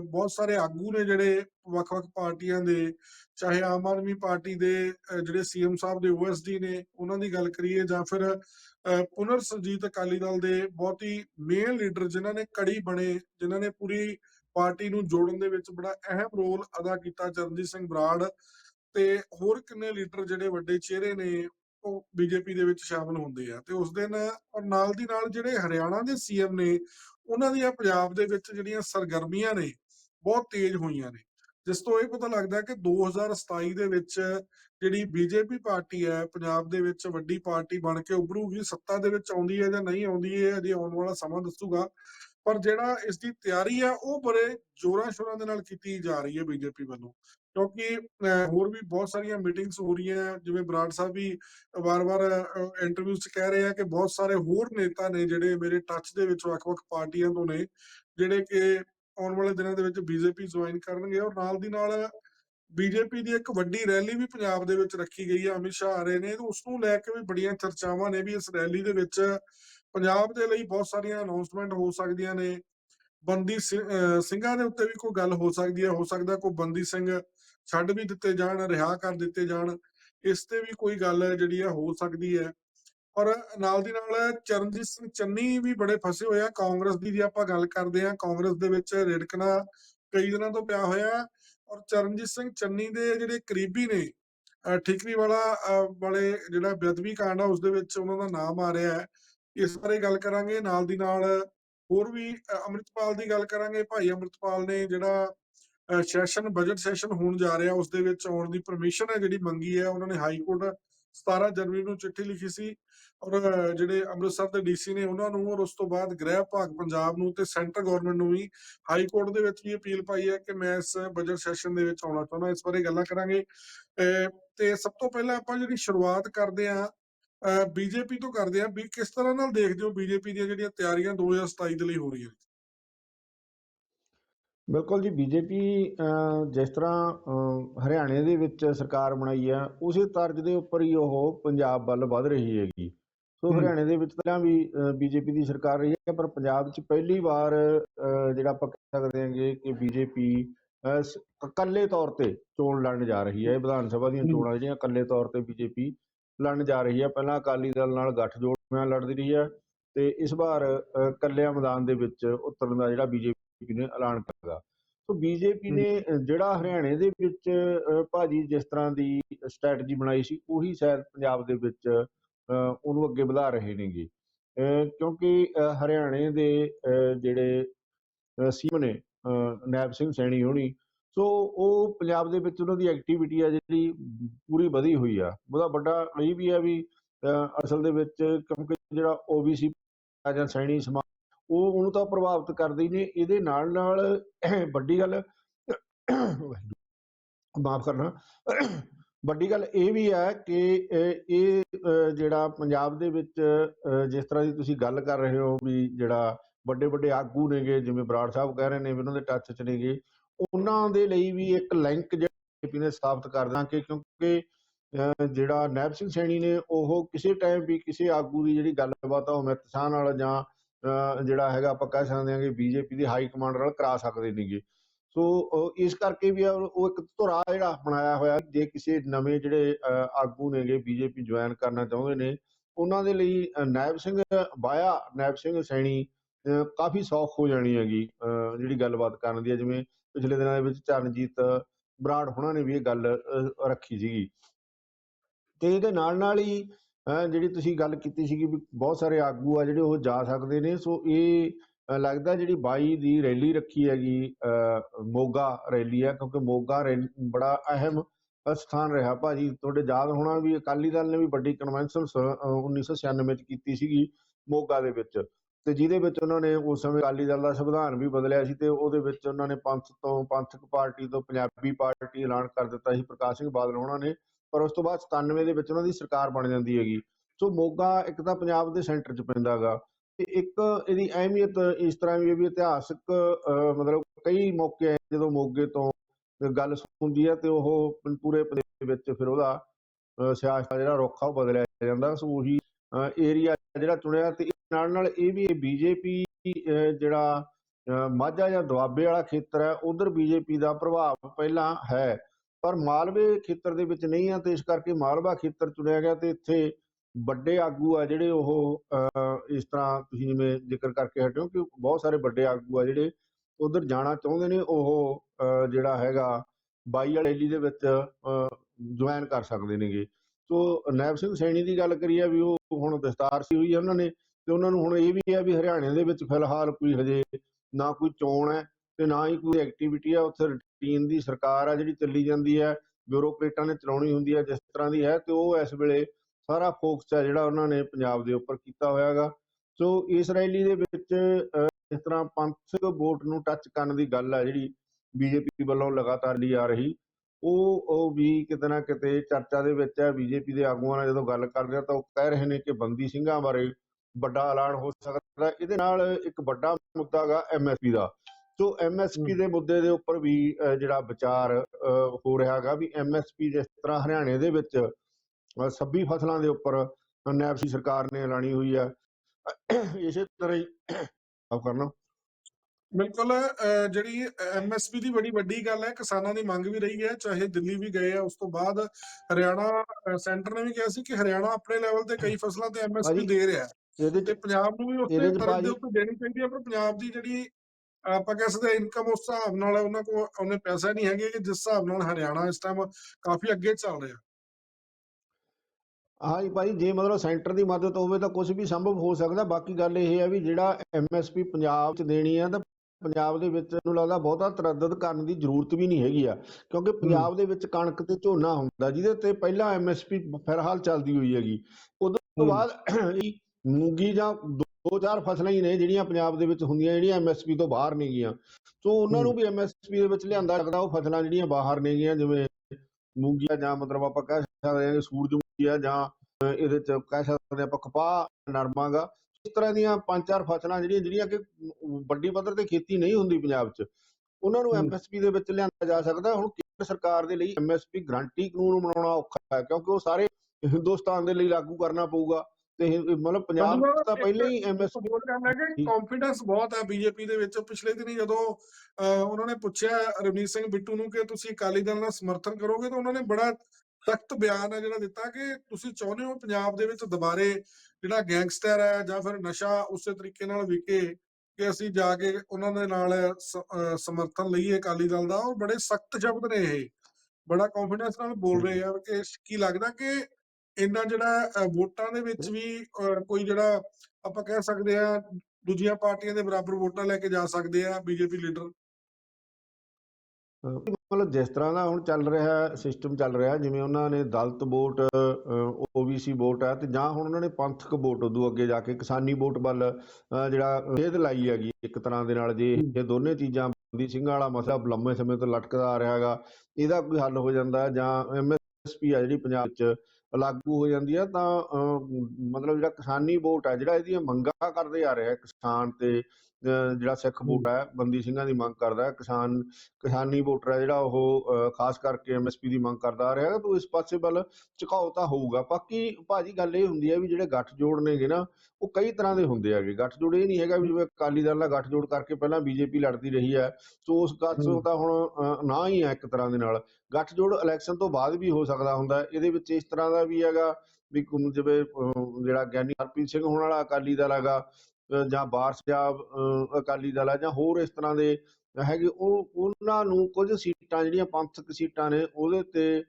ਬਹੁਤ ਸਾਰੇ ਆਗੂ ਨੇ ਜਿਹੜੇ ਵੱਖ-ਵੱਖ ਪਾਰਟੀਆਂ ਦੇ, ਚਾਹੇ ਆਮ ਆਦਮੀ ਪਾਰਟੀ ਦੇ ਜਿਹੜੇ ਸੀਐਮ ਸਾਹਿਬ ਦੇ ਓਐਸਡੀ ਨੇ, ਉਹਨਾਂ ਦੀ ਗੱਲ ਕਰੀਏ ਜਾਂ ਫਿਰ ਪੁਨਰ ਸੁਰਜੀਤ ਅਕਾਲੀ ਦਲ ਦੇ ਬਹੁਤ ਹੀ ਮੇਨ ਲੀਡਰ ਜਿਨ੍ਹਾਂ ਨੇ ਕੜੀ ਬਣੇ, ਜਿਨ੍ਹਾਂ ਨੇ ਪੂਰੀ ਪਾਰਟੀ ਨੂੰ ਜੋੜਨ ਦੇ ਵਿੱਚ ਬੜਾ ਅਹਿਮ ਰੋਲ ਅਦਾ ਕੀਤਾ ਚਰਨਜੀਤ ਸਿੰਘ ਬਰਾੜ ਤੇ ਹੋਰ ਕਿੰਨੇ ਲੀਡਰ ਜਿਹੜੇ ਵੱਡੇ ਚਿਹਰੇ ਨੇ, ਉਹ ਬੀਜੇਪੀ ਦੇ ਵਿੱਚ ਸ਼ਾਮਲ ਹੁੰਦੇ ਆ ਤੇ ਉਸ ਦਿਨ ਔਰ ਨਾਲ ਦੀ ਨਾਲ ਜਿਹੜੇ ਹਰਿਆਣਾ ਦੇ ਸੀਐਮ ਨੇ ਉਹਨਾਂ ਦੀਆਂ ਪੰਜਾਬ ਦੇ ਵਿੱਚ ਜਿਹੜੀਆਂ ਸਰਗਰਮੀਆਂ ਨੇ, ਬਹੁਤ ਤੇਜ਼ ਹੋਈਆਂ ਨੇ। ਜਿਸ ਤੋਂ ਇਹ ਪਤਾ ਲੱਗਦਾ ਕਿ 2027 ਦੇ ਵਿੱਚ ਜਿਹੜੀ ਬੀਜੇਪੀ ਪਾਰਟੀ ਹੈ, ਪੰਜਾਬ ਦੇ ਵਿੱਚ ਵੱਡੀ ਪਾਰਟੀ ਬਣ ਕੇ ਉਭਰੂਗੀ, ਸੱਤਾ ਦੇ ਵਿੱਚ ਆਉਂਦੀ ਹੈ ਜਾਂ ਨਹੀਂ ਆਉਂਦੀ ਹੈ ਅਜੇ ਆਉਣ ਵਾਲਾ ਸਮਾਂ ਦੱਸੂਗਾ। ਪਰ ਜਿਹੜਾ ਇਸ ਦੀ ਤਿਆਰੀ ਆ ਉਹ ਬੜੇ ਜ਼ੋਰਾਂ ਸ਼ੋਰਾਂ ਦੇ ਨਾਲ ਕੀਤੀ ਜਾ ਰਹੀ ਹੈ ਬੀਜੇਪੀ ਵੱਲੋਂ। ਕਿਉਂਕਿ ਅਹ, ਹੋਰ ਵੀ ਬਹੁਤ ਸਾਰੀਆਂ ਮੀਟਿੰਗਸ ਹੋ ਰਹੀਆਂ ਜਿਵੇਂ ਬਰਾੜ ਸਾਹਿਬ ਵੀ ਵਾਰ-ਵਾਰ ਇੰਟਰਵਿਊ 'ਚ ਕਹਿ ਰਹੇ ਆ ਕਿ ਬਹੁਤ ਸਾਰੇ ਹੋਰ ਨੇਤਾ ਨੇ ਜਿਹੜੇ ਮੇਰੇ ਟੱਚ ਦੇ ਵਿੱਚ ਵੱਖ-ਵੱਖ ਪਾਰਟੀਆਂ ਤੋਂ ਨੇ ਜਿਹੜੇ ਕਿ ਆਉਣ ਵਾਲੇ ਦਿਨਾਂ ਦੇ ਵਿੱਚ ਬੀਜੇਪੀ ਜੁਆਇਨ ਕਰਨਗੇ ਔਰ ਨਾਲ ਦੀ ਨਾਲ ਬੀਜੇਪੀ ਦੀ ਇੱਕ ਵੱਡੀ ਰੈਲੀ ਵੀ ਪੰਜਾਬ ਦੇ ਵਿੱਚ ਰੱਖੀ ਗਈ ਹੈ ਅਮਿਤ ਸ਼ਾਹ ਆ ਰਹੇ ਨੇ ਤੇ ਉਸ ਨੂੰ ਲੈ ਕੇ ਵੀ ਬੜੀਆਂ ਚਰਚਾਵਾਂ ਨੇ ਵੀ ਇਸ ਰੈਲੀ ਦੇ ਵਿੱਚ। ਪੰਜਾਬ ਦੇ ਲਈ ਬਹੁਤ ਸਾਰੀਆਂ ਅਨਾਉਂਸਮੈਂਟ ਹੋ ਸਕਦੀਆਂ ਨੇ। ਬੰਦੀ ਸਿੰਘਾਂ ਦੇ ਉੱਤੇ ਵੀ ਕੋਈ ਗੱਲ ਹੋ ਸਕਦੀ ਹੈ ਹੋ ਸਕਦਾ ਕੋਈ ਬੰਦੀ ਸਿੰਘ ਛੱਡ ਵੀ ਦਿੱਤੇ ਜਾਣ, ਰਿਹਾ ਕਰ ਦਿੱਤੇ ਜਾਣ, ਇਸ ਤੇ ਵੀ ਕੋਈ ਗੱਲ ਜਿਹੜੀ ਆ ਹੋ ਸਕਦੀ ਹੈ। ਔਰ ਨਾਲ ਦੀ ਨਾਲ ਚਰਨਜੀਤ ਸਿੰਘ ਚੰਨੀ ਵੀ ਬੜੇ ਫਸੇ ਹੋਏ ਆ। ਕਾਂਗਰਸ ਦੀ ਜੇ ਆਪਾਂ ਗੱਲ ਕਰਦੇ ਆ ਕਾਂਗਰਸ ਦੇ ਵਿੱਚ ਰਿੜਕਣਾ ਕਈ ਦਿਨਾਂ ਤੋਂ ਪਿਆ ਹੋਇਆ ਔਰ ਚਰਨਜੀਤ ਸਿੰਘ ਚੰਨੀ ਦੇ ਜਿਹੜੇ ਕਰੀਬੀ ਨੇ ਅਹ ਵਾਲਾ ਅਹ ਵਾਲੇ ਜਿਹੜਾ ਬੇਅਦਬੀ ਕਾਂਡ ਆ, ਉਸ ਦੇ ਵਿੱਚ ਉਹਨਾਂ ਦਾ ਨਾਮ ਆ ਰਿਹਾ ਹੈ। ਇਸ ਬਾਰੇ ਗੱਲ ਕਰਾਂਗੇ। ਨਾਲ ਦੀ ਨਾਲ ਹੋਰ ਵੀ ਅਹ ਅੰਮ੍ਰਿਤਪਾਲ ਦੀ ਗੱਲ ਕਰਾਂਗੇ। ਭਾਈ ਅੰਮ੍ਰਿਤਪਾਲ ਨੇ ਜਿਹੜਾ ਸੈਸ਼ਨ ਬਜਟ ਸੈਸ਼ਨ ਹੋਣ ਜਾ ਰਿਹਾ। ਉਸ ਦੇ ਵਿੱਚ ਆਉਣ ਦੀ ਪਰਮਿਸ਼ਨ ਹੈ ਜਿਹੜੀ ਮੰਗੀ ਹੈ। ਉਹਨਾਂ ਨੇ ਹਾਈ ਕੋਰਟ 17 ਜਨਵਰੀ ਨੂੰ ਚਿੱਠੀ ਲਿਖੀ ਸੀ ਔਰ ਜਿਹੜੇ ਅੰਮ੍ਰਿਤਸਰ ਦੇ ਡੀਸੀ ਨੇ ਉਹਨਾਂ ਨੂੰ ਔਰ ਉਸ ਤੋਂ ਬਾਅਦ ਗ੍ਰਹਿ ਵਿਭਾਗ ਪੰਜਾਬ ਨੂੰ ਤੇ ਸੈਂਟਰ ਗਵਰਨਮੈਂਟ ਨੂੰ ਵੀ ਹਾਈ ਕੋਰਟ ਦੇ ਵਿੱਚ ਵੀ ਅਪੀਲ ਪਾਈ ਹੈ ਕਿ ਮੈਂ ਇਸ ਬਜਟ ਸੈਸ਼ਨ ਦੇ ਵਿੱਚ ਆਉਣਾ ਚਾਹੁੰਦਾ। ਇਸ ਬਾਰੇ ਗੱਲਾਂ ਕਰਾਂਗੇ। ਤੇ ਸਭ ਤੋਂ ਪਹਿਲਾਂ ਆਪਾਂ ਜਿਹੜੀ ਸ਼ੁਰੂਆਤ ਕਰਦੇ ਆਂ ਬੀਜੇਪੀ ਤੋਂ ਕਰਦੇ ਆਂ ਵੀ ਕਿਸ ਤਰ੍ਹਾਂ ਨਾਲ ਦੇਖਦੇ ਹੋ ਬੀਜੇਪੀ ਦੀਆਂ ਜਿਹੜੀਆਂ ਤਿਆਰੀਆਂ 2027 ਦੇ ਲਈ ਹੋ ਰਹੀਆਂ ਨੇ? ਬਿਲਕੁਲ ਜੀ ਬੀਜੇਪੀ ਜਿਸ ਤਰ੍ਹਾਂ ਹਰਿਆਣੇ ਦੇ ਵਿੱਚ ਸਰਕਾਰ ਬਣਾਈ ਆ ਉਸੇ ਤਰਜ਼ ਦੇ ਉੱਪਰ ਹੀ ਉਹ ਪੰਜਾਬ ਵੱਲ ਵਧ ਰਹੀ ਹੈਗੀ ਸੋ। ਹਰਿਆਣੇ ਦੇ ਵਿੱਚ ਪਹਿਲਾਂ ਵੀ ਬੀਜੇਪੀ ਦੀ ਸਰਕਾਰ ਰਹੀ ਹੈ ਪਰ ਪੰਜਾਬ 'ਚ ਪਹਿਲੀ ਵਾਰ ਜਿਹੜਾ ਆਪਾਂ ਕਹਿ ਸਕਦੇ ਹਾਂਗੇ ਕਿ ਬੀਜੇਪੀ ਇਕੱਲੇ ਤੌਰ ਤੇ ਚੋਣ ਲੜਨ ਜਾ ਰਹੀ ਹੈ ਵਿਧਾਨ ਸਭਾ ਦੀਆਂ। ਚੋਣਾਂ ਜਿਹੜੀਆਂ ਇਕੱਲੇ ਤੌਰ ਤੇ ਬੀਜੇਪੀ ਲੜਨ ਜਾ ਰਹੀ ਹੈ ਪਹਿਲਾਂ ਅਕਾਲੀ ਦਲ ਨਾਲ ਗੱਠਜੋੜ ਨਾਲ ਲੜਦੀ ਰਹੀ ਹੈ ਤੇ ਇਸ ਵਾਰ ਇਕੱਲਿਆਂ ਮੈਦਾਨ ਦੇ ਵਿੱਚ ਉਤਰਨ ਦਾ ਜਿਹੜਾ ਬੀਜੇਪੀ ਨੇ ਐਲਾਨ ਕੀਤਾ। So BJP. ਨੇ ਜਿਹੜਾ ਹਰਿਆਣੇ ਦੇ ਵਿੱਚ ਭਾਜੀ ਜਿਸ ਤਰ੍ਹਾਂ ਦੀ ਸਟ੍ਰੈਟਜੀ ਬਣਾਈ ਸੀ ਉਹੀ ਸ਼ਾਇਦ ਪੰਜਾਬ ਦੇ ਵਿੱਚ ਉਹਨੂੰ ਅੱਗੇ ਵਧਾ ਰਹੇ ਨੇਗੇ। ਕਿਉਂਕਿ ਹਰਿਆਣੇ ਦੇ ਜਿਹੜੇ ਸੀਐਮ ਨੇ ਨੈਬ ਸਿੰਘ ਸੈਣੀ ਹੋਣੀ ਸੋ ਉਹ ਪੰਜਾਬ ਦੇ ਵਿੱਚ ਉਹਨਾਂ ਦੀ ਐਕਟੀਵਿਟੀ ਆ ਜਿਹੜੀ ਪੂਰੀ ਵਧੀ ਹੋਈ ਆ। ਉਹਦਾ ਵੱਡਾ ਇਹ ਵੀ ਆ ਵੀ ਅਸਲ ਦੇ ਵਿੱਚ ਕਿਉਂਕਿ ਜਿਹੜਾ ਓਬੀਸੀ ਜਾਂ ਸੈਣੀ ਸਮਾਜ ਉਹ ਉਹਨੂੰ ਤਾਂ ਪ੍ਰਭਾਵਿਤ ਕਰਦੇ ਨੇ, ਇਹਦੇ ਨਾਲ ਨਾਲ ਵੱਡੀ ਗੱਲ, ਮਾਫ ਕਰਨਾ, ਵੱਡੀ ਗੱਲ ਇਹ ਵੀ ਹੈ ਕਿ ਇਹ ਜਿਹੜਾ ਪੰਜਾਬ ਦੇ ਵਿੱਚ ਜਿਸ ਤਰ੍ਹਾਂ ਦੀ ਤੁਸੀਂ ਗੱਲ ਕਰ ਰਹੇ ਹੋ ਵੀ ਜਿਹੜਾ ਵੱਡੇ ਵੱਡੇ ਆਗੂ ਨੇਗੇ, ਜਿਵੇਂ ਬਰਾੜ ਸਾਹਿਬ ਕਹਿ ਰਹੇ ਨੇ ਵੀ ਉਹਨਾਂ ਦੇ ਟੱਚ 'ਚ ਨੇਗੇ, ਉਹਨਾਂ ਦੇ ਲਈ ਵੀ ਇੱਕ ਲਿੰਕ ਜਿਹੜੀ ਨੇ ਸਥਾਪਿਤ ਕਰ ਦੇਣਾ ਕਿ ਕਿਉਂਕਿ ਜਿਹੜਾ ਨੈਬ ਸਿੰਘ ਸੈਣੀ ਨੇ, ਉਹ ਕਿਸੇ ਟਾਈਮ ਵੀ ਕਿਸੇ ਆਗੂ ਦੀ ਜਿਹੜੀ ਗੱਲਬਾਤ ਆ, ਉਹ ਅਮਿਤ ਸ਼ਾਹ ਨਾਲ ਜਾਂ ਜਿਹੜਾ ਹੈਗਾ ਆਪਾਂ ਕਹਿ ਸਕਦੇ ਹਾਂ ਕਿ ਬੀਜੇਪੀ ਦੀ ਹਾਈ ਕਮਾਂਡ ਨਾਲ ਕਰਾ ਸਕਦੇ ਨੇਗੇ। ਸੋ ਇਸ ਕਰਕੇ ਵੀ ਉਹ ਇੱਕ ਧੁਰਾ ਜਿਹੜਾ ਬਣਾਇਆ ਹੋਇਆ ਜੇ ਕਿਸੇ ਨਵੇਂ ਜਿਹੜੇ ਆਗੂ ਨੇਗੇ ਬੀਜੇਪੀ ਜੁਆਇਨ ਕਰਨਾ ਚਾਹੁੰਦੇ ਨੇ ਉਹਨਾਂ ਦੇ ਲਈ ਅਹ, ਨਾਇਬ ਸਿੰਘ ਬਾਇਆ ਨਾਇਬ ਸਿੰਘ ਸੈਣੀ ਅਹ, ਕਾਫੀ ਸੌਖ ਹੋ ਜਾਣੀ ਹੈਗੀ ਅਹ, ਜਿਹੜੀ ਗੱਲਬਾਤ ਕਰਨ ਦੀ ਹੈ। ਜਿਵੇਂ ਪਿਛਲੇ ਦਿਨਾਂ ਦੇ ਵਿੱਚ ਚਰਨਜੀਤ ਬਰਾੜ ਹੁਣਾਂ ਨੇ ਵੀ ਇਹ ਗੱਲ ਰੱਖੀ ਸੀਗੀ। ਤੇ ਇਹਦੇ ਨਾਲ ਨਾਲ ਹੀ ਜਿਹੜੀ ਤੁਸੀਂ ਗੱਲ ਕੀਤੀ ਸੀਗੀ ਵੀ ਬਹੁਤ ਸਾਰੇ ਆਗੂ ਆ ਜਿਹੜੇ ਉਹ ਜਾ ਸਕਦੇ ਨੇ, ਸੋ ਇਹ ਲੱਗਦਾ ਜਿਹੜੀ 22 ਦੀ ਰੈਲੀ ਰੱਖੀ ਹੈਗੀ ਮੋਗਾ ਰੈਲੀ ਆ, ਕਿਉਂਕਿ ਮੋਗਾ ਰੈਲੀ, ਬੜਾ ਅਹਿਮ ਸਥਾਨ ਰਿਹਾ ਭਾਜੀ। ਤੁਹਾਡੇ ਯਾਦ ਹੋਣਾ ਵੀ ਅਕਾਲੀ ਦਲ ਨੇ ਵੀ ਵੱਡੀ ਕਨਵੈਨਸ਼ਨ 1996 ਚ ਕੀਤੀ ਸੀਗੀ ਮੋਗਾ ਦੇ ਵਿੱਚ। ਤੇ ਜਿਹਦੇ ਵਿੱਚ ਉਹਨਾਂ ਨੇ ਉਸ ਸਮੇਂ ਅਕਾਲੀ ਦਲ ਦਾ ਸੰਵਿਧਾਨ ਵੀ ਬਦਲਿਆ ਸੀ ਤੇ ਉਹਦੇ ਵਿੱਚ ਉਹਨਾਂ ਨੇ ਪੰਥ ਤੋਂ, ਪੰਥਕ ਪਾਰਟੀ ਤੋਂ ਪੰਜਾਬੀ ਪਾਰਟੀ ਐਲਾਨ ਕਰ ਦਿੱਤਾ ਸੀ, ਪ੍ਰਕਾਸ਼ ਸਿੰਘ ਬਾਦਲ ਉਹਨਾਂ ਨੇ। ਪਰ ਉਸ ਤੋਂ ਬਾਅਦ 97 ਦੇ ਵਿੱਚ ਉਹਨਾਂ ਦੀ ਸਰਕਾਰ ਬਣ ਜਾਂਦੀ ਹੈਗੀ। ਸੋ ਮੋਗਾ ਇੱਕ ਤਾਂ ਪੰਜਾਬ ਦੇ ਸੈਂਟਰ 'ਚ ਪੈਂਦਾ ਗਾ ਤੇ ਇੱਕ ਇਹਦੀ ਅਹਿਮੀਅਤ ਇਸ ਤਰ੍ਹਾਂ ਵੀ ਵੀ ਇਤਿਹਾਸਕ ਮਤਲਬ ਕਈ ਮੌਕੇ ਜਦੋਂ ਮੋਗੇ ਤੋਂ ਗੱਲ ਹੁੰਦੀ ਹੈ ਤੇ ਉਹ ਪੂਰੇ ਪੰਜਾਬ ਵਿੱਚ ਫਿਰ ਉਹਦਾ ਸਿਆਸਤ ਜਿਹੜਾ ਰੁੱਖ ਆ ਉਹ ਬਦਲਿਆ ਜਾਂਦਾ। ਸੋ ਉਹੀ ਏਰੀਆ ਜਿਹੜਾ ਚੁਣਿਆ ਤੇ ਨਾਲ ਨਾਲ ਇਹ ਵੀ ਬੀਜੇਪੀ ਜਿਹੜਾ ਮਾਝਾ ਜਾਂ ਦੁਆਬੇ ਵਾਲਾ ਖੇਤਰ ਹੈ, ਉਧਰ ਬੀਜੇਪੀ ਦਾ ਪ੍ਰਭਾਵ ਪਹਿਲਾਂ ਹੈ। ਪਰ ਮਾਲਵੇ ਖੇਤਰ ਦੇ ਵਿੱਚ ਨਹੀਂ ਆ, ਤੇ ਇਸ ਕਰਕੇ ਮਾਲਵਾ ਖੇਤਰ ਚੁਣਿਆ ਗਿਆ ਤੇ ਇੱਥੇ ਵੱਡੇ ਆਗੂ ਆ ਜਿਹੜੇ ਉਹ ਇਸ ਤਰ੍ਹਾਂ ਤੁਸੀਂ ਜਿਵੇਂ ਜ਼ਿਕਰ ਕਰਕੇ ਹਟਿਓ ਕਿ ਬਹੁਤ ਸਾਰੇ ਵੱਡੇ ਆਗੂ ਆ ਜਿਹੜੇ ਉਧਰ ਜਾਣਾ ਚਾਹੁੰਦੇ ਨੇ, ਉਹ ਜਿਹੜਾ ਹੈਗਾ ਬਾਈ ਵਾਲੀ ਦੇ ਵਿੱਚ ਜੁਆਇਨ ਕਰ ਸਕਦੇ ਨੇਗੇ। ਸੋ ਨੈਬ ਸਿੰਘ ਸੈਣੀ ਦੀ ਗੱਲ ਕਰੀਏ ਵੀ ਉਹ ਹੁਣ ਦਸਤਾਰ ਸੀ ਹੋਈ ਹੈ ਉਹਨਾਂ ਨੇ, ਤੇ ਉਹਨਾਂ ਨੂੰ ਹੁਣ ਇਹ ਵੀ ਹੈ ਵੀ ਹਰਿਆਣੇ ਦੇ ਵਿੱਚ ਫਿਲਹਾਲ ਕੋਈ ਹਜੇ ਨਾ ਕੋਈ ਚੋਣ ਹੈ। ਤੇ ਨਾ ਹੀ ਕੋਈ ਐਕਟੀਵਿਟੀ ਆ ਉੱਥੇ ਰੂਟੀਨ ਦੀ ਸਰਕਾਰ ਆ ਜਿਹੜੀ ਚੱਲੀ ਜਾਂਦੀ ਹੈ ਬਿਊਰੋਕਰੇਟਾਂ ਨੇ ਚਲਾਉਣੀ ਹੁੰਦੀ ਹੈ ਜਿਸ ਤਰ੍ਹਾਂ ਦੀ ਹੈ ਤੇ ਉਹ ਇਸ ਵੇਲੇ ਸਾਰਾ ਫੋਕਸ ਹੈ ਜਿਹੜਾ ਉਹਨਾਂ ਨੇ ਪੰਜਾਬ ਦੇ ਉੱਪਰ ਕੀਤਾ ਹੋਇਆ ਹੈਗਾ। ਸੋ ਇਸ ਰੈਲੀ ਦੇ ਵਿੱਚ ਅਹ, ਇਸ ਤਰ੍ਹਾਂ ਪੰਥਕ ਵੋਟ ਨੂੰ ਟੱਚ ਕਰਨ ਦੀ ਗੱਲ ਆ ਜਿਹੜੀ ਬੀਜੇਪੀ ਵੱਲੋਂ ਲਗਾਤਾਰ ਲਈ ਆ ਰਹੀ। ਉਹ ਉਹ ਵੀ ਕਿਤੇ ਨਾ ਕਿਤੇ ਚਰਚਾ ਦੇ ਵਿੱਚ ਹੈ ਬੀਜੇਪੀ ਦੇ ਆਗੂਆਂ ਨਾਲ ਜਦੋਂ ਗੱਲ ਕਰਦੇ ਆ ਤਾਂ ਉਹ ਕਹਿ ਰਹੇ ਨੇ ਕਿ ਬੰਦੀ ਸਿੰਘਾਂ ਬਾਰੇ ਵੱਡਾ ਐਲਾਨ ਹੋ ਸਕਦਾ। ਇਹਦੇ ਨਾਲ ਇੱਕ ਵੱਡਾ ਮੁੱਦਾ ਹੈਗਾ ਐਮਐਸਪੀ ਦਾ। ਸੋ ਐਮਐਸਪੀ ਦੇ ਮੁੱਦੇ ਦੇ ਉੱਪਰ ਵੀ ਜਿਹੜਾ ਵਿਚਾਰ ਹੋ ਰਿਹਾ ਹੈਗਾ ਵੀ ਐਮਐਸਪੀ ਜਿਸ ਤਰ੍ਹਾਂ ਹਰਿਆਣੇ ਦੇ ਵਿੱਚ ਸੱਭੀ ਫਸਲਾਂ ਦੇ ਉੱਪਰ ਨੈਬ ਦੀ ਸਰਕਾਰ ਨੇ ਐਲਾਨੀ ਹੋਈ ਹੈ। ਇਸੇ ਤਰ੍ਹਾਂ ਹੀ ਆਪ ਕਰਨਾ। ਬਿਲਕੁਲ ਜਿਹੜੀ ਐਮਐਸਪੀ ਦੀ ਬੜੀ ਵੱਡੀ ਗੱਲ ਹੈ ਕਿਸਾਨਾਂ ਦੀ ਮੰਗ ਵੀ ਰਹੀ ਹੈ ਚਾਹੇ ਦਿੱਲੀ ਵੀ ਗਏ ਆ ਉਸ ਤੋਂ ਬਾਅਦ ਹਰਿਆਣਾ ਸੈਂਟਰ ਨੇ ਵੀ ਕਿਹਾ ਸੀ ਕਿ ਹਰਿਆਣਾ ਆਪਣੇ ਲੈਵਲ ਤੇ ਕਈ ਫਸਲਾਂ ਤੇ ਐਮਐਸਪੀ ਦੇ ਰਿਹਾ ਹੈ ਇਹਦੇ ਤੇ ਪੰਜਾਬ ਨੂੰ ਵੀ ਉਸੇ ਤਰ੍ਹਾਂ ਦੇ ਉੱਤੇ ਦੇਣੀ ਚਾਹੀਦੀ ਹੈ ਪਰ ਪੰਜਾਬ ਦੀ ਜਿਹੜੀ ਆਪਾਂ ਕਹਿ ਸਕਦੇ ਇਨਕਮ ਉਸ ਹਿਸਾਬ ਨਾਲ ਉਹਨਾਂ ਕੋਲ ਉਹਨੇ ਪੈਸਾ ਨਹੀਂ ਹੈਗੇ ਕਿ ਜਿਸ ਹਿਸਾਬ ਨਾਲ ਹਰਿਆਣਾ ਇਸ ਟਾਈਮ ਕਾਫੀ ਅੱਗੇ ਚੱਲ ਰਿਹਾ। ਹਾਂਜੀ ਭਾਈ ਜੇ ਮਤਲਬ ਸੈਂਟਰ ਦੀ ਮਦਦ ਹੋਵੇ ਤਾਂ ਕੁਝ ਵੀ ਸੰਭਵ ਹੋ ਸਕਦਾ। ਬਾਕੀ ਗੱਲ ਇਹ ਹੈ ਵੀ ਜਿਹੜਾ ਐਮਐਸਪੀ ਪੰਜਾਬ 'ਚ ਦੇਣੀ ਹੈ ਤਾਂ ਪੰਜਾਬ ਦੇ ਵਿੱਚ ਮੈਨੂੰ ਲੱਗਦਾ ਬਹੁਤਾ ਤਰੱਦਦ ਕਰਨ ਦੀ ਜ਼ਰੂਰਤ ਵੀ ਨਹੀਂ ਹੈਗੀ ਆ। ਕਿਉਂਕਿ ਪੰਜਾਬ ਦੇ ਵਿੱਚ ਕਣਕ ਤੇ ਝੋਨਾ ਹੁੰਦਾ ਜਿਹਦੇ ਤੇ ਪਹਿਲਾਂ ਐਮਐਸਪੀ ਫਿਲਹਾਲ ਚੱਲਦੀ ਹੋਈ ਹੈਗੀ। ਉਦੋਂ ਤੋਂ। ਬਾਅਦ ਮੂੰਗੀ ਜਾਂ ਦੋ ਚਾਰ ਫਸਲਾਂ ਹੀ ਨੇ ਜਿਹੜੀਆਂ ਪੰਜਾਬ ਦੇ ਵਿੱਚ ਹੁੰਦੀਆਂ ਜਿਹੜੀਆਂ ਐਮਐਸਪੀ ਤੋਂ ਬਾਹਰ ਨਹੀਂ ਗਈਆਂ। ਸੋ ਉਹਨਾਂ ਨੂੰ ਵੀ ਐਮਐਸਪੀ ਦੇ ਵਿੱਚ ਲਿਆਂਦਾ ਲੱਗਦਾ ਉਹ ਫਸਲਾਂ ਜਿਹੜੀਆਂ ਬਾਹਰ ਨਹੀਂ ਗਈਆਂ ਜਿਵੇਂ ਮੂੰਗੀ ਜਾਂ ਮਤਲਬ ਆਪਾਂ ਕਹਿ ਸਕਦੇ ਹਾਂ ਸੂਰਜਮੁਖੀ ਆ ਜਾਂ ਇਹਦੇ ਚ ਕਹਿ ਸਕਦੇ ਆਪਾਂ ਕਪਾਹ ਨਰਮਾ ਗਾ ਇਸ ਤਰ੍ਹਾਂ ਦੀਆਂ ਪੰਜ ਚਾਰ ਫਸਲਾਂ ਜਿਹੜੀਆਂ ਜਿਹੜੀਆਂ ਕਿ ਵੱਡੀ ਪੱਧਰ ਤੇ ਖੇਤੀ ਨਹੀਂ ਹੁੰਦੀ ਪੰਜਾਬ 'ਚ ਉਹਨਾਂ ਨੂੰ ਹੂੰ। ਐਮਐਸਪੀ ਦੇ ਵਿੱਚ ਲਿਆਂਦਾ ਜਾ ਸਕਦਾ। ਹੁਣ ਕੇਂਦਰ ਸਰਕਾਰ ਦੇ ਲਈ ਐਮਐਸਪੀ ਗਰੰਟੀ ਕਾਨੂੰਨ ਬਣਾਉਣਾ ਔਖਾ ਹੈ ਕਿਉਂਕਿ ਉਹ ਸਾਰੇ ਹਿੰਦੁਸਤਾਨ ਦੇ ਲਈ ਲਾਗੂ ਕਰਨਾ ਪਊਗਾ। ਤੇ ਮਤਲਬ ਪੰਜਾਬ ਤਾਂ ਪਹਿਲਾਂ ਹੀ ਐਮਐਸਪੀ ਗੱਲ ਹੈ ਕਿ। ਕੰਫੀਡੈਂਸ ਬਹੁਤ ਹੈ ਬੀਜੇਪੀ ਦੇ ਵਿੱਚ। ਪਿਛਲੇ ਦਿਨੀ ਜਦੋਂ ਉਹਨਾਂ ਨੇ ਪੁੱਛਿਆ ਰਵਨੀਤ ਸਿੰਘ ਬਿੱਟੂ ਨੂੰ ਕਿ ਤੁਸੀਂ ਅਕਾਲੀ ਦਲ ਨਾਲ ਸਮਰਥਨ ਕਰੋਗੇ ਤਾਂ ਉਹਨਾਂ ਨੇ ਬੜਾ ਸਖਤ ਬਿਆਨ ਹੈ ਜਿਹੜਾ ਦਿੱਤਾ ਕਿ ਤੁਸੀਂ ਚਾਹੁੰਦੇ ਹੋ ਪੰਜਾਬ ਦੇ ਵਿੱਚ ਦੁਬਾਰੇ ਜਿਹੜਾ ਗੈਂਗਸਟਰ ਹੈ ਜਾਂ ਫਿਰ ਨਸ਼ਾ ਉਸੇ ਤਰੀਕੇ ਨਾਲ ਵਿਕੇ ਕਿ ਅਸੀਂ ਜਾ ਕੇ ਉਹਨਾਂ ਦੇ ਨਾਲ ਸਮਰਥਨ ਲਈਏ ਅਕਾਲੀ ਦਲ ਦਾ। ਔਰ ਬੜੇ ਸਖਤ ਸ਼ਬਦ ਨੇ ਇਹ। ਬੜਾ ਕੰਫੀਡੈਂਸ ਨਾਲ ਬੋਲ ਰਹੇ ਆ ਕਿ ਕੀ ਲੱਗਦਾ ਕਿ ਇੰਨਾ ਜਿਹੜਾ ਵੋਟਾਂ ਦੇ ਵਿੱਚ ਵੀ ਕੋਈ ਜਿਹੜਾ ਆਪਾਂ ਕਹਿ ਸਕਦੇ ਆ ਦੂਜੀਆਂ ਪਾਰਟੀਆਂ ਦੇ ਬਰਾਬਰ ਵੋਟਾਂ ਲੈ ਕੇ ਜਾ ਸਕਦੇ ਆ ਬੀਜੇਪੀ ਲੀਡਰ? ਮਤਲਬ ਜਿਸ ਤਰ੍ਹਾਂ ਦਾ ਹੁਣ ਚੱਲ ਰਿਹਾ, ਸਿਸਟਮ ਚੱਲ ਰਿਹਾ, ਜਿਵੇਂ ਉਹਨਾਂ ਨੇ ਦਲਿਤ ਵੋਟ ਓਬੀਸੀ ਵੋਟ ਹੈ ਤੇ ਜਾਂ ਹੁਣ ਉਹਨਾਂ ਨੇ ਪੰਥਕ ਵੋਟ ਉਦੋਂ ਅੱਗੇ ਜਾ ਕੇ ਕਿਸਾਨੀ ਵੋਟ ਵੱਲ ਜਿਹੜਾ ਵੇਦ ਲਾਈ ਹੈਗੀ, ਇੱਕ ਤਰ੍ਹਾਂ ਦੇ ਨਾਲ ਜੇ ਇਹ ਦੋਨੇ ਚੀਜ਼ਾਂ ਬੰਦੀ ਸਿੰਘਾਂ ਵਾਲਾ ਮਸਲਾ ਲੰਮੇ ਸਮੇਂ ਤੋਂ ਲਟਕਦਾ ਆ ਰਿਹਾ ਹੈਗਾ, ਇਹਦਾ ਕੋਈ ਹੱਲ ਹੋ ਜਾਂਦਾ ਜਾਂ ਐਮਐਸਪੀ ਆ ਜਿਹੜੀ ਪੰਜਾਬ 'ਚ ਲਾਗੂ ਹੋ ਜਾਂਦੀ ਹੈ ਤਾਂ ਮਤਲਬ ਜਿਹੜਾ ਕਿਸਾਨੀ ਵੋਟ ਹੈ ਜਿਹੜਾ ਇਹਦੀਆਂ ਮੰਗਾਂ ਕਰਦੇ ਆ ਰਿਹਾ ਕਿਸਾਨ ਤੇ ਜਿਹੜਾ ਸਿੱਖ ਵੋਟ ਹੈ। ਬੰਦੀ ਸਿੰਘਾਂ ਦੀ ਮੰਗ ਕਰਦਾ ਕਿਸਾਨ ਕਿਸਾਨੀ ਵੋਟਰ ਹੈ ਜਿਹੜਾ ਉਹ ਖਾਸ ਕਰਕੇ ਐਮਐਸਪੀ ਦੀ ਮੰਗ ਕਰਦਾ ਆ ਰਿਹਾ ਤਾਂ ਇਸ ਪਾਸੇ ਵੱਲ ਝੁਕਾਓ ਤਾਂ ਹੋਊਗਾ। ਬਾਕੀ ਭਾਜੀ ਗੱਲ ਇਹ ਹੁੰਦੀ ਹੈ ਵੀ ਜਿਹੜੇ ਗੱਠ ਜੋੜ ਨੇਗੇ ਨਾ ਉਹ ਕਈ ਤਰ੍ਹਾਂ ਦੇ ਹੁੰਦੇ ਹੈਗੇ। ਗੱਠ ਜੋੜ ਇਹ ਨਹੀਂ ਹੈਗਾ ਵੀ ਜਿਵੇਂ ਅਕਾਲੀ ਦਲ ਨਾਲ ਗੱਠ ਜੋੜ ਕਰਕੇ ਪਹਿਲਾਂ ਬੀਜੇਪੀ ਲੜਦੀ ਰਹੀ ਹੈ ਸੋ ਉਸ ਗੱਠ। ਤਾਂ ਹੁਣ ਨਾ ਹੀ ਹੈ ਇੱਕ ਤਰ੍ਹਾਂ ਦੇ ਨਾਲ। ਗੱਠਜੋੜ ਇਲੈਕਸ਼ਨ ਤੋਂ ਬਾਅਦ ਵੀ ਹੋ ਸਕਦਾ ਹੁੰਦਾ ਇਹਦੇ ਵਿੱਚ ਇਸ ਤਰ੍ਹਾਂ ਦਾ ਵੀ ਹੈਗਾ ਵੀ ਜਿਵੇਂ ਜਿਹੜਾ ਗਿਆਨੀ ਹਰਪ੍ਰੀਤ ਸਿੰਘ ਹੋਣ ਵਾਲਾ ਅਕਾਲੀ ਦਲ ਹੈਗਾ ਜਾਂ ਬਾਰਸ ਪੰਜਾਬ ਅਕਾਲੀ ਦਲ ਹੈ ਜਾਂ ਹੋਰ ਇਸ ਤਰ੍ਹਾਂ ਦੇ ਹੈਗੇ, ਉਹ, ਉਹਨਾਂ ਨੂੰ ਕੁਝ ਸੀਟਾਂ, ਜਿਹੜੀਆਂ ਪੰਥਕ ਸੀਟਾਂ ਨੇ, ਉਹਦੇ ਤੇ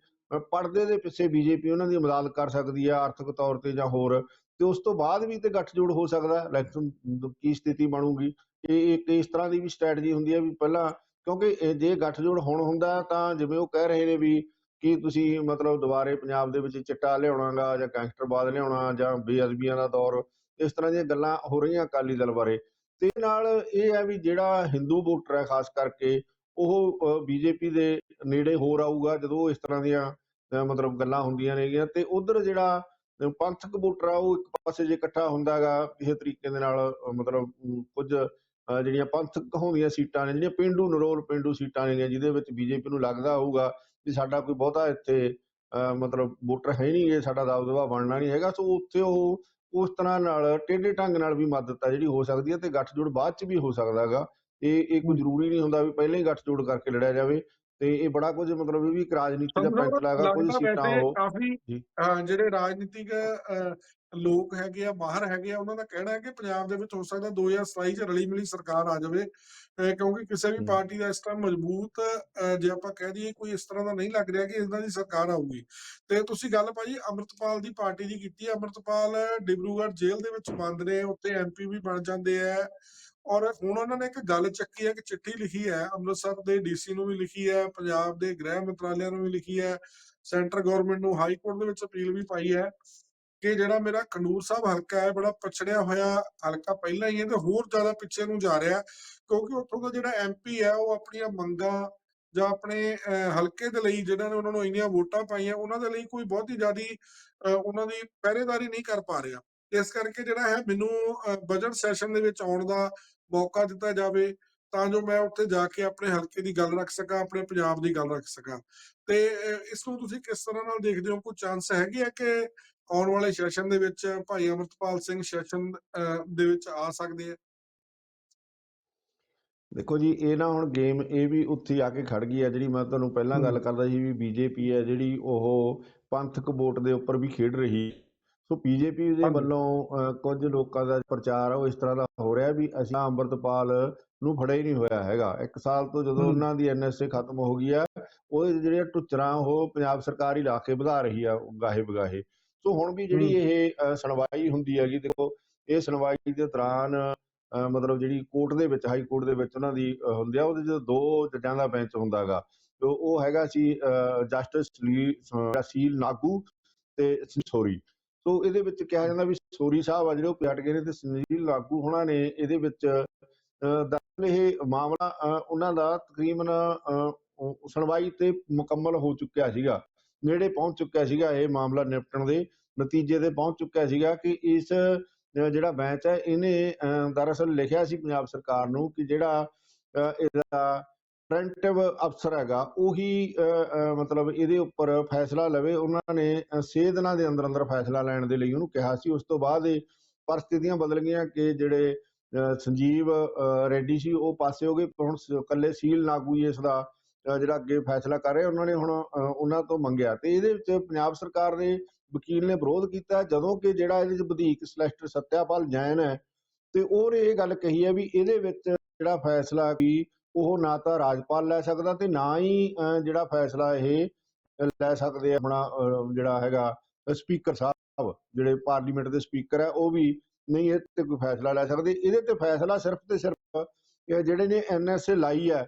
ਪਰਦੇ ਦੇ ਪਿੱਛੇ ਬੀਜੇਪੀ ਉਹਨਾਂ ਦੀ ਮਦਦ ਕਰ ਸਕਦੀ ਹੈ ਆਰਥਿਕ ਤੌਰ ਤੇ ਜਾਂ ਹੋਰ। ਤੇ ਉਸ ਤੋਂ ਬਾਅਦ ਵੀ ਤੇ ਗੱਠਜੋੜ ਹੋ ਸਕਦਾ ਇਲੈਕਸ਼ਨ ਕੀ ਸਥਿਤੀ ਬਣੂਗੀ। ਇਹ ਇੱਕ ਇਸ ਤਰ੍ਹਾਂ ਦੀ ਵੀ ਸਟ੍ਰੈਟਜੀ ਹੁੰਦੀ ਹੈ ਵੀ ਪਹਿਲਾਂ ਕਿਉਂਕਿ ਜੇ ਗੱਠਜੋੜ ਹੁਣ ਹੁੰਦਾ ਤਾਂ ਜਿਵੇਂ ਉਹ ਕਹਿ ਰਹੇ ਨੇ ਵੀ ਕਿ ਤੁਸੀਂ ਮਤਲਬ ਦੁਬਾਰੇ ਪੰਜਾਬ ਦੇ ਵਿੱਚ ਚਿੱਟਾ ਲਿਆਉਣਾਗਾ ਜਾਂ ਗੈਂਗਸਟਰਵਾਦ ਲਿਆਉਣਾ ਜਾਂ ਬੇਅਦਬੀਆਂ ਦਾ ਦੌਰ ਇਸ ਤਰ੍ਹਾਂ ਦੀਆਂ ਗੱਲਾਂ ਹੋ ਰਹੀਆਂ ਅਕਾਲੀ ਦਲ ਬਾਰੇ। ਤੇ ਨਾਲ ਇਹ ਹੈ ਵੀ ਜਿਹੜਾ ਹਿੰਦੂ ਵੋਟਰ ਹੈ ਖਾਸ ਕਰਕੇ ਉਹ ਬੀਜੇਪੀ ਦੇ ਨੇੜੇ ਹੋਰ ਆਊਗਾ ਜਦੋਂ ਇਸ ਤਰ੍ਹਾਂ ਦੀਆਂ ਅ, ਮਤਲਬ ਗੱਲਾਂ ਹੁੰਦੀਆਂ ਨੇਗੀਆਂ। ਤੇ ਉਧਰ ਜਿਹੜਾ ਪੰਥਕ ਵੋਟਰ ਆ ਉਹ ਇੱਕ ਪਾਸੇ ਜੇ ਇਕੱਠਾ ਹੁੰਦਾਗਾ ਕਿਸੇ ਤਰੀਕੇ ਦੇ ਨਾਲ ਮਤਲਬ ਅਮ, ਕੁਝ ਜਿਹੜੀਆਂ ਪੰਥਕ ਹੋਣਗੀਆਂ ਸੀਟਾਂ ਨੇ ਜਿਹੜੀਆਂ ਪਿੰਡੂ ਨਰੋਲ ਪਿੰਡੂ ਸੀਟਾਂ ਨੇ ਜਿਹਦੇ ਵਿੱਚ ਬੀਜੇਪੀ ਨੂੰ ਲੱਗਦਾ ਹੋਊਗਾ ਵੀ ਸਾਡਾ ਕੋਈ ਬਹੁਤਾ ਇੱਥੇ ਮਤਲਬ ਵੋਟਰ ਹੈ ਨਹੀਂ ਇਹ ਸਾਡਾ ਦਬਦਬਾ ਬਣਨਾ ਨਹੀਂ ਹੈਗਾ। ਸੋ ਉੱਥੇ ਉਹ ਉਸ ਤਰ੍ਹਾਂ ਨਾਲ ਟੇਢੇ ਢੰਗ ਨਾਲ ਵੀ ਮਦਦ ਆ ਜਿਹੜੀ ਹੋ ਸਕਦੀ ਹੈ ਤੇ ਗੱਠਜੋੜ ਬਾਅਦ ਚ ਵੀ ਹੋ ਸਕਦਾ ਹੈਗਾ। ਇਹ ਇਹ ਕੋਈ ਜ਼ਰੂਰੀ ਨਹੀਂ ਹੁੰਦਾ ਵੀ ਪਹਿਲਾਂ ਹੀ ਗੱਠਜੋੜ ਕਰਕੇ ਲੜਿਆ ਜਾਵੇ ਤੇ ਇਹ ਬੜਾ ਕੁਝ ਮਤਲਬ ਇਹ ਵੀ ਇੱਕ ਰਾਜਨੀਤੀ ਦਾ ਫੈਸਲਾ ਹੈਗਾ ਲੱਗਦਾ ਸੀਟਾਂ ਉਹ ਕਾਫੀ ਜਿਹੜੇ ਰਾਜਨੀਤਿਕ ਲੋਕ ਹੈਗੇ ਆ ਬਾਹਰ ਹੈਗੇ ਆ ਉਹਨਾਂ ਦਾ ਕਹਿਣਾ ਹੈ ਕਿ ਪੰਜਾਬ ਦੇ ਵਿੱਚ ਹੋ ਸਕਦਾ 2027 ਚ ਰਲੀ ਮਿਲੀ ਸਰਕਾਰ ਆ ਜਾਵੇ ਕਿਉਂਕਿ ਕਿਸੇ ਵੀ। ਪਾਰਟੀ ਦਾ ਇਸ ਟਾਈਮ ਮਜ਼ਬੂਤ ਜੇ ਆਪਾਂ ਕਹਿ ਦਈਏ ਕੋਈ ਇਸ ਤਰ੍ਹਾਂ ਦਾ ਨਹੀਂ ਲੱਗ ਰਿਹਾ ਕਿ ਇਹਨਾਂ ਦੀ ਸਰਕਾਰ ਆਊਗੀ। ਤੇ ਤੁਸੀਂ ਗੱਲ ਭਾਜੀ ਅੰਮ੍ਰਿਤਪਾਲ ਦੀ ਪਾਰਟੀ ਦੀ ਕੀਤੀ ਅੰਮ੍ਰਿਤਪਾਲ ਡਿਬਰੂਗੜ੍ਹ ਜੇਲ੍ਹ ਦੇ ਵਿੱਚ ਬੰਦ ਨੇ ਉੱਥੇ ਐਮਪੀ ਵੀ ਬਣ ਜਾਂਦੇ ਆ। ਔਰ ਹੁਣ ਉਹਨਾਂ ਨੇ ਇੱਕ ਗੱਲ ਚੱਕੀ ਹੈ ਕਿ ਚਿੱਠੀ ਲਿਖੀ ਹੈ ਅੰਮ੍ਰਿਤਸਰ ਦੇ ਡੀਸੀ ਨੂੰ ਵੀ ਲਿਖੀ ਹੈ ਪੰਜਾਬ ਦੇ ਗ੍ਰਹਿ ਮੰਤਰਾਲਿਆਂ ਨੂੰ ਵੀ ਲਿਖੀ ਹੈ ਸੈਂਟਰ ਗਵਰਨਮੈਂਟ ਨੂੰ ਹਾਈ ਕੋਰਟ ਦੇ ਵਿੱਚ ਅਪੀਲ ਵੀ ਪਾਈ ਹੈ। ਕਿ ਜਿਹੜਾ ਮੇਰਾ ਖਡੂਰ ਸਾਹਿਬ ਹਲਕਾ ਹੈ, ਬੜਾ ਪਛੜਿਆ ਹੋਇਆ ਹਲਕਾ ਪਹਿਲਾਂ ਹੀ ਹੈ ਤੇ ਹੋਰ ਜ਼ਿਆਦਾ ਪਿੱਛੇ ਨੂੰ ਜਾ ਰਿਹਾ ਕਿਉਂਕਿ ਉੱਥੋਂ ਦਾ ਜਿਹੜਾ ਐਮਪੀ ਹੈ, ਉਹ ਆਪਣੀਆਂ ਮੰਗਾਂ ਜਾਂ ਆਪਣੇ ਹਲਕੇ ਦੇ ਲਈ ਜਿਹੜਾ ਨੇ ਉਹਨਾਂ ਨੂੰ ਇੰਨੀਆਂ ਵੋਟਾਂ ਪਾਈਆਂ, ਉਹਨਾਂ ਦੇ ਲਈ ਕੋਈ ਬਹੁਤੀ ਜ਼ਿਆਦੀ ਉਹਨਾਂ ਦੀ ਪਹਿਰੇਦਾਰੀ ਨਹੀਂ ਕਰ ਪਾ ਰਿਹਾ। ਇਸ ਕਰਕੇ ਜਿਹੜਾ ਹੈ, ਮੈਨੂੰ ਬਜਟ ਸੈਸ਼ਨ ਦੇ ਵਿੱਚ ਆਉਣ ਦਾ ਮੌਕਾ ਦਿੱਤਾ ਜਾਵੇ, ਤਾਂ ਜੋ ਮੈਂ ਉੱਥੇ ਜਾ ਕੇ ਆਪਣੇ ਹਲਕੇ ਦੀ ਗੱਲ ਰੱਖ ਸਕਾਂ, ਆਪਣੇ ਪੰਜਾਬ ਦੀ ਗੱਲ ਰੱਖ ਸਕਾਂ। ਤੇ ਇਸ ਨੂੰ ਤੁਸੀਂ ਕਿਸ ਤਰ੍ਹਾਂ ਨਾਲ ਦੇਖਦੇ ਹੋ? ਕੋਈ ਚਾਂਸ ਹੈਗੇ ਆ ਕਿ ਆਉਣ ਵਾਲੇ ਸੈਸ਼ਨ ਦੇ ਵਿੱਚ ਭਾਈ ਅਮਰਤਪਾਲ ਸਿੰਘ ਸੈਸ਼ਨ ਦੇ ਵਿੱਚ ਆ ਸਕਦੇ ਆ ਦੇਖੋ ਜੀ ਇਹ ਨਾ ਹੁਣ ਗੇਮ ਇਹ ਵੀ ਉੱਥੇ ਆ ਕੇ ਖੜ ਗਈ ਹੈ ਜਿਹੜੀ ਮੈਂ ਤੁਹਾਨੂੰ ਪਹਿਲਾਂ ਗੱਲ। ਕਰਦਾ ਸੀ ਵੀ ਬੀਜੇਪੀ ਹੈ ਜਿਹੜੀ ਉਹ ਪੰਥਕ ਵੋਟ ਦੇ ਉੱਪਰ ਵੀ ਖੇਡ ਰਹੀ ਸੋ ਬੀਜੇਪੀ ਦੇ। ਵੱਲੋਂ ਕੁਝ ਲੋਕਾਂ ਦਾ ਪ੍ਰਚਾਰ ਉਹ ਇਸ ਤਰ੍ਹਾਂ ਦਾ ਹੋ ਰਿਹਾ ਵੀ ਅਸੀਂ ਅੰਮ੍ਰਿਤਪਾਲ ਨੂੰ ਫੜਿਆ ਹੀ ਨਹੀਂ ਹੋਇਆ ਹੈਗਾ ਇੱਕ ਸਾਲ ਤੋਂ ਜਦੋਂ। ਉਹਨਾਂ ਦੀ ਐਨਐਸਏ ਖਤਮ ਹੋ ਗਈ ਆ ਉਹਦੇ ਜਿਹੜੀਆਂ ਟੁੱਚਰਾਂ ਉਹ ਪੰਜਾਬ ਸਰਕਾਰ ਹੀ ਲਾ ਕੇ ਵਧਾ ਰਹੀ ਆ ਗਾਹੇ ਬਗਾਹੇ ਸੋ ਹੁਣ ਵੀ ਜਿਹੜੀ ਇਹ ਸੁਣਵਾਈ ਹੁੰਦੀ ਹੈਗੀ ਦੇਖੋ ਇਹ ਸੁਣਵਾਈ ਦੇ ਦੌਰਾਨ ਮਤਲਬ ਜਿਹੜੀ ਕੋਰਟ ਦੇ ਵਿੱਚ ਹਾਈ ਕੋਰਟ ਦੇ ਵਿੱਚ ਉਹਨਾਂ ਦੀ ਹੁੰਦੀ ਆ ਉਹਦੇ ਚ ਦੋ ਜੱਜਾਂ ਦਾ ਬੈਂਚ ਹੁੰਦਾਗਾ ਤੇ ਉਹ ਹੈਗਾ ਸੀ ਜਸਟਿਸ ਸੀਲ ਨਾਗੂ ਤੇ ਸੋਰੀ। ਸੋ ਇਹਦੇ ਵਿੱਚ ਕਿਹਾ ਜਾਂਦਾ ਵੀ ਸੋਰੀ ਸਾਹਿਬ ਆ ਜਿਹੜੇ ਉਹ ਪਿਆਟ ਗਏ ਨੇ ਤੇ ਸੁਨੀਲ ਲਾਗੂ ਹੋਣਾ ਨੇ ਇਹਦੇ ਵਿੱਚ ਦਰਅਸਲ ਇਹ ਮਾਮਲਾ ਉਹਨਾਂ ਦਾ ਤਕਰੀਬਨ ਸੁਣਵਾਈ ਤੇ ਮੁਕੰਮਲ ਹੋ ਚੁੱਕਿਆ ਸੀਗਾ। ਨੇੜੇ ਪਹੁੰਚ ਚੁੱਕਿਆ ਸੀਗਾ ਇਹ ਮਾਮਲਾ ਨਿਪਟਣ ਦੇ ਨਤੀਜੇ ਤੇ ਪਹੁੰਚ ਚੁੱਕਿਆ ਸੀਗਾ ਕਿ ਇਸ ਜਿਹੜਾ ਬੈਂਚ ਹੈ ਇਹਨੇ ਦਰਅਸਲ ਲਿਖਿਆ ਸੀ ਪੰਜਾਬ ਸਰਕਾਰ ਨੂੰ ਕਿ ਜਿਹੜਾ ਇਹਦਾ ਪ੍ਰੀਵੈਂਟਿਵ ਅਫਸਰ ਹੈਗਾ ਉਹੀ ਅਹ, ਮਤਲਬ ਇਹਦੇ ਉੱਪਰ ਫੈਸਲਾ ਲਵੇ। ਉਹਨਾਂ ਨੇ ਅਹ, ਛੇ ਦਿਨਾਂ ਦੇ ਅੰਦਰ ਅੰਦਰ ਫੈਸਲਾ ਲੈਣ ਦੇ ਲਈ ਉਹਨੂੰ ਕਿਹਾ ਸੀ। ਉਸ ਤੋਂ ਬਾਅਦ ਇਹ ਪਰਿਸਥਿਤੀਆਂ ਬਦਲ ਗਈਆਂ ਕਿ ਜਿਹੜੇ ਅਹ, ਸੰਜੀਵ ਰੈਡੀ ਸੀ ਉਹ ਪਾਸੇ ਹੋ ਗਏ। ਹੁਣ ਸ- ਇਕੱਲੇ ਸੀਲ ਨਾਗੂ ਹੀ ਇਸ ਦਾ ਜਿਹੜਾ ਅੱਗੇ ਫੈਸਲਾ ਕਰ ਰਹੇ, ਉਹਨਾਂ ਨੇ ਹੁਣ ਉਹਨਾਂ ਤੋਂ ਮੰਗਿਆ। ਤੇ ਇਹਦੇ ਵਿੱਚ ਪੰਜਾਬ ਸਰਕਾਰ ਦੇ ਵਕੀਲ ਨੇ ਵਿਰੋਧ ਕੀਤਾ, ਜਦੋਂ ਕਿ ਜਿਹੜਾ ਇਹਦੇ ਵਿੱਚ ਵਧੀਕ ਸਲੈਸਟਰ ਸਤਿਆਪਾਲ ਜੈਨ ਹੈ, ਤੇ ਉਹਨੇ ਇਹ ਗੱਲ ਕਹੀ ਹੈ ਵੀ ਇਹਦੇ ਵਿੱਚ ਜਿਹੜਾ ਫੈਸਲਾ ਵੀ ਉਹ ਨਾ ਤਾਂ ਰਾਜਪਾਲ ਲੈ ਸਕਦਾ ਤੇ ਨਾ ਹੀ ਜਿਹੜਾ ਫੈਸਲਾ ਇਹ ਲੈ ਸਕਦੇ ਆਪਣਾ ਜਿਹੜਾ ਹੈਗਾ, ਸਪੀਕਰ ਸਾਹਿਬ, ਜਿਹੜੇ ਪਾਰਲੀਮੈਂਟ ਦੇ ਸਪੀਕਰ ਹੈ, ਉਹ ਵੀ ਨਹੀਂ ਇਹ ਤੇ ਕੋਈ ਫੈਸਲਾ ਲੈ ਸਕਦੇ। ਇਹਦੇ ਤੇ ਫੈਸਲਾ ਸਿਰਫ ਤੇ ਸਿਰਫ ਜਿਹੜੇ ਨੇ ਐਨਐਸਏ ਲਾਈ ਹੈ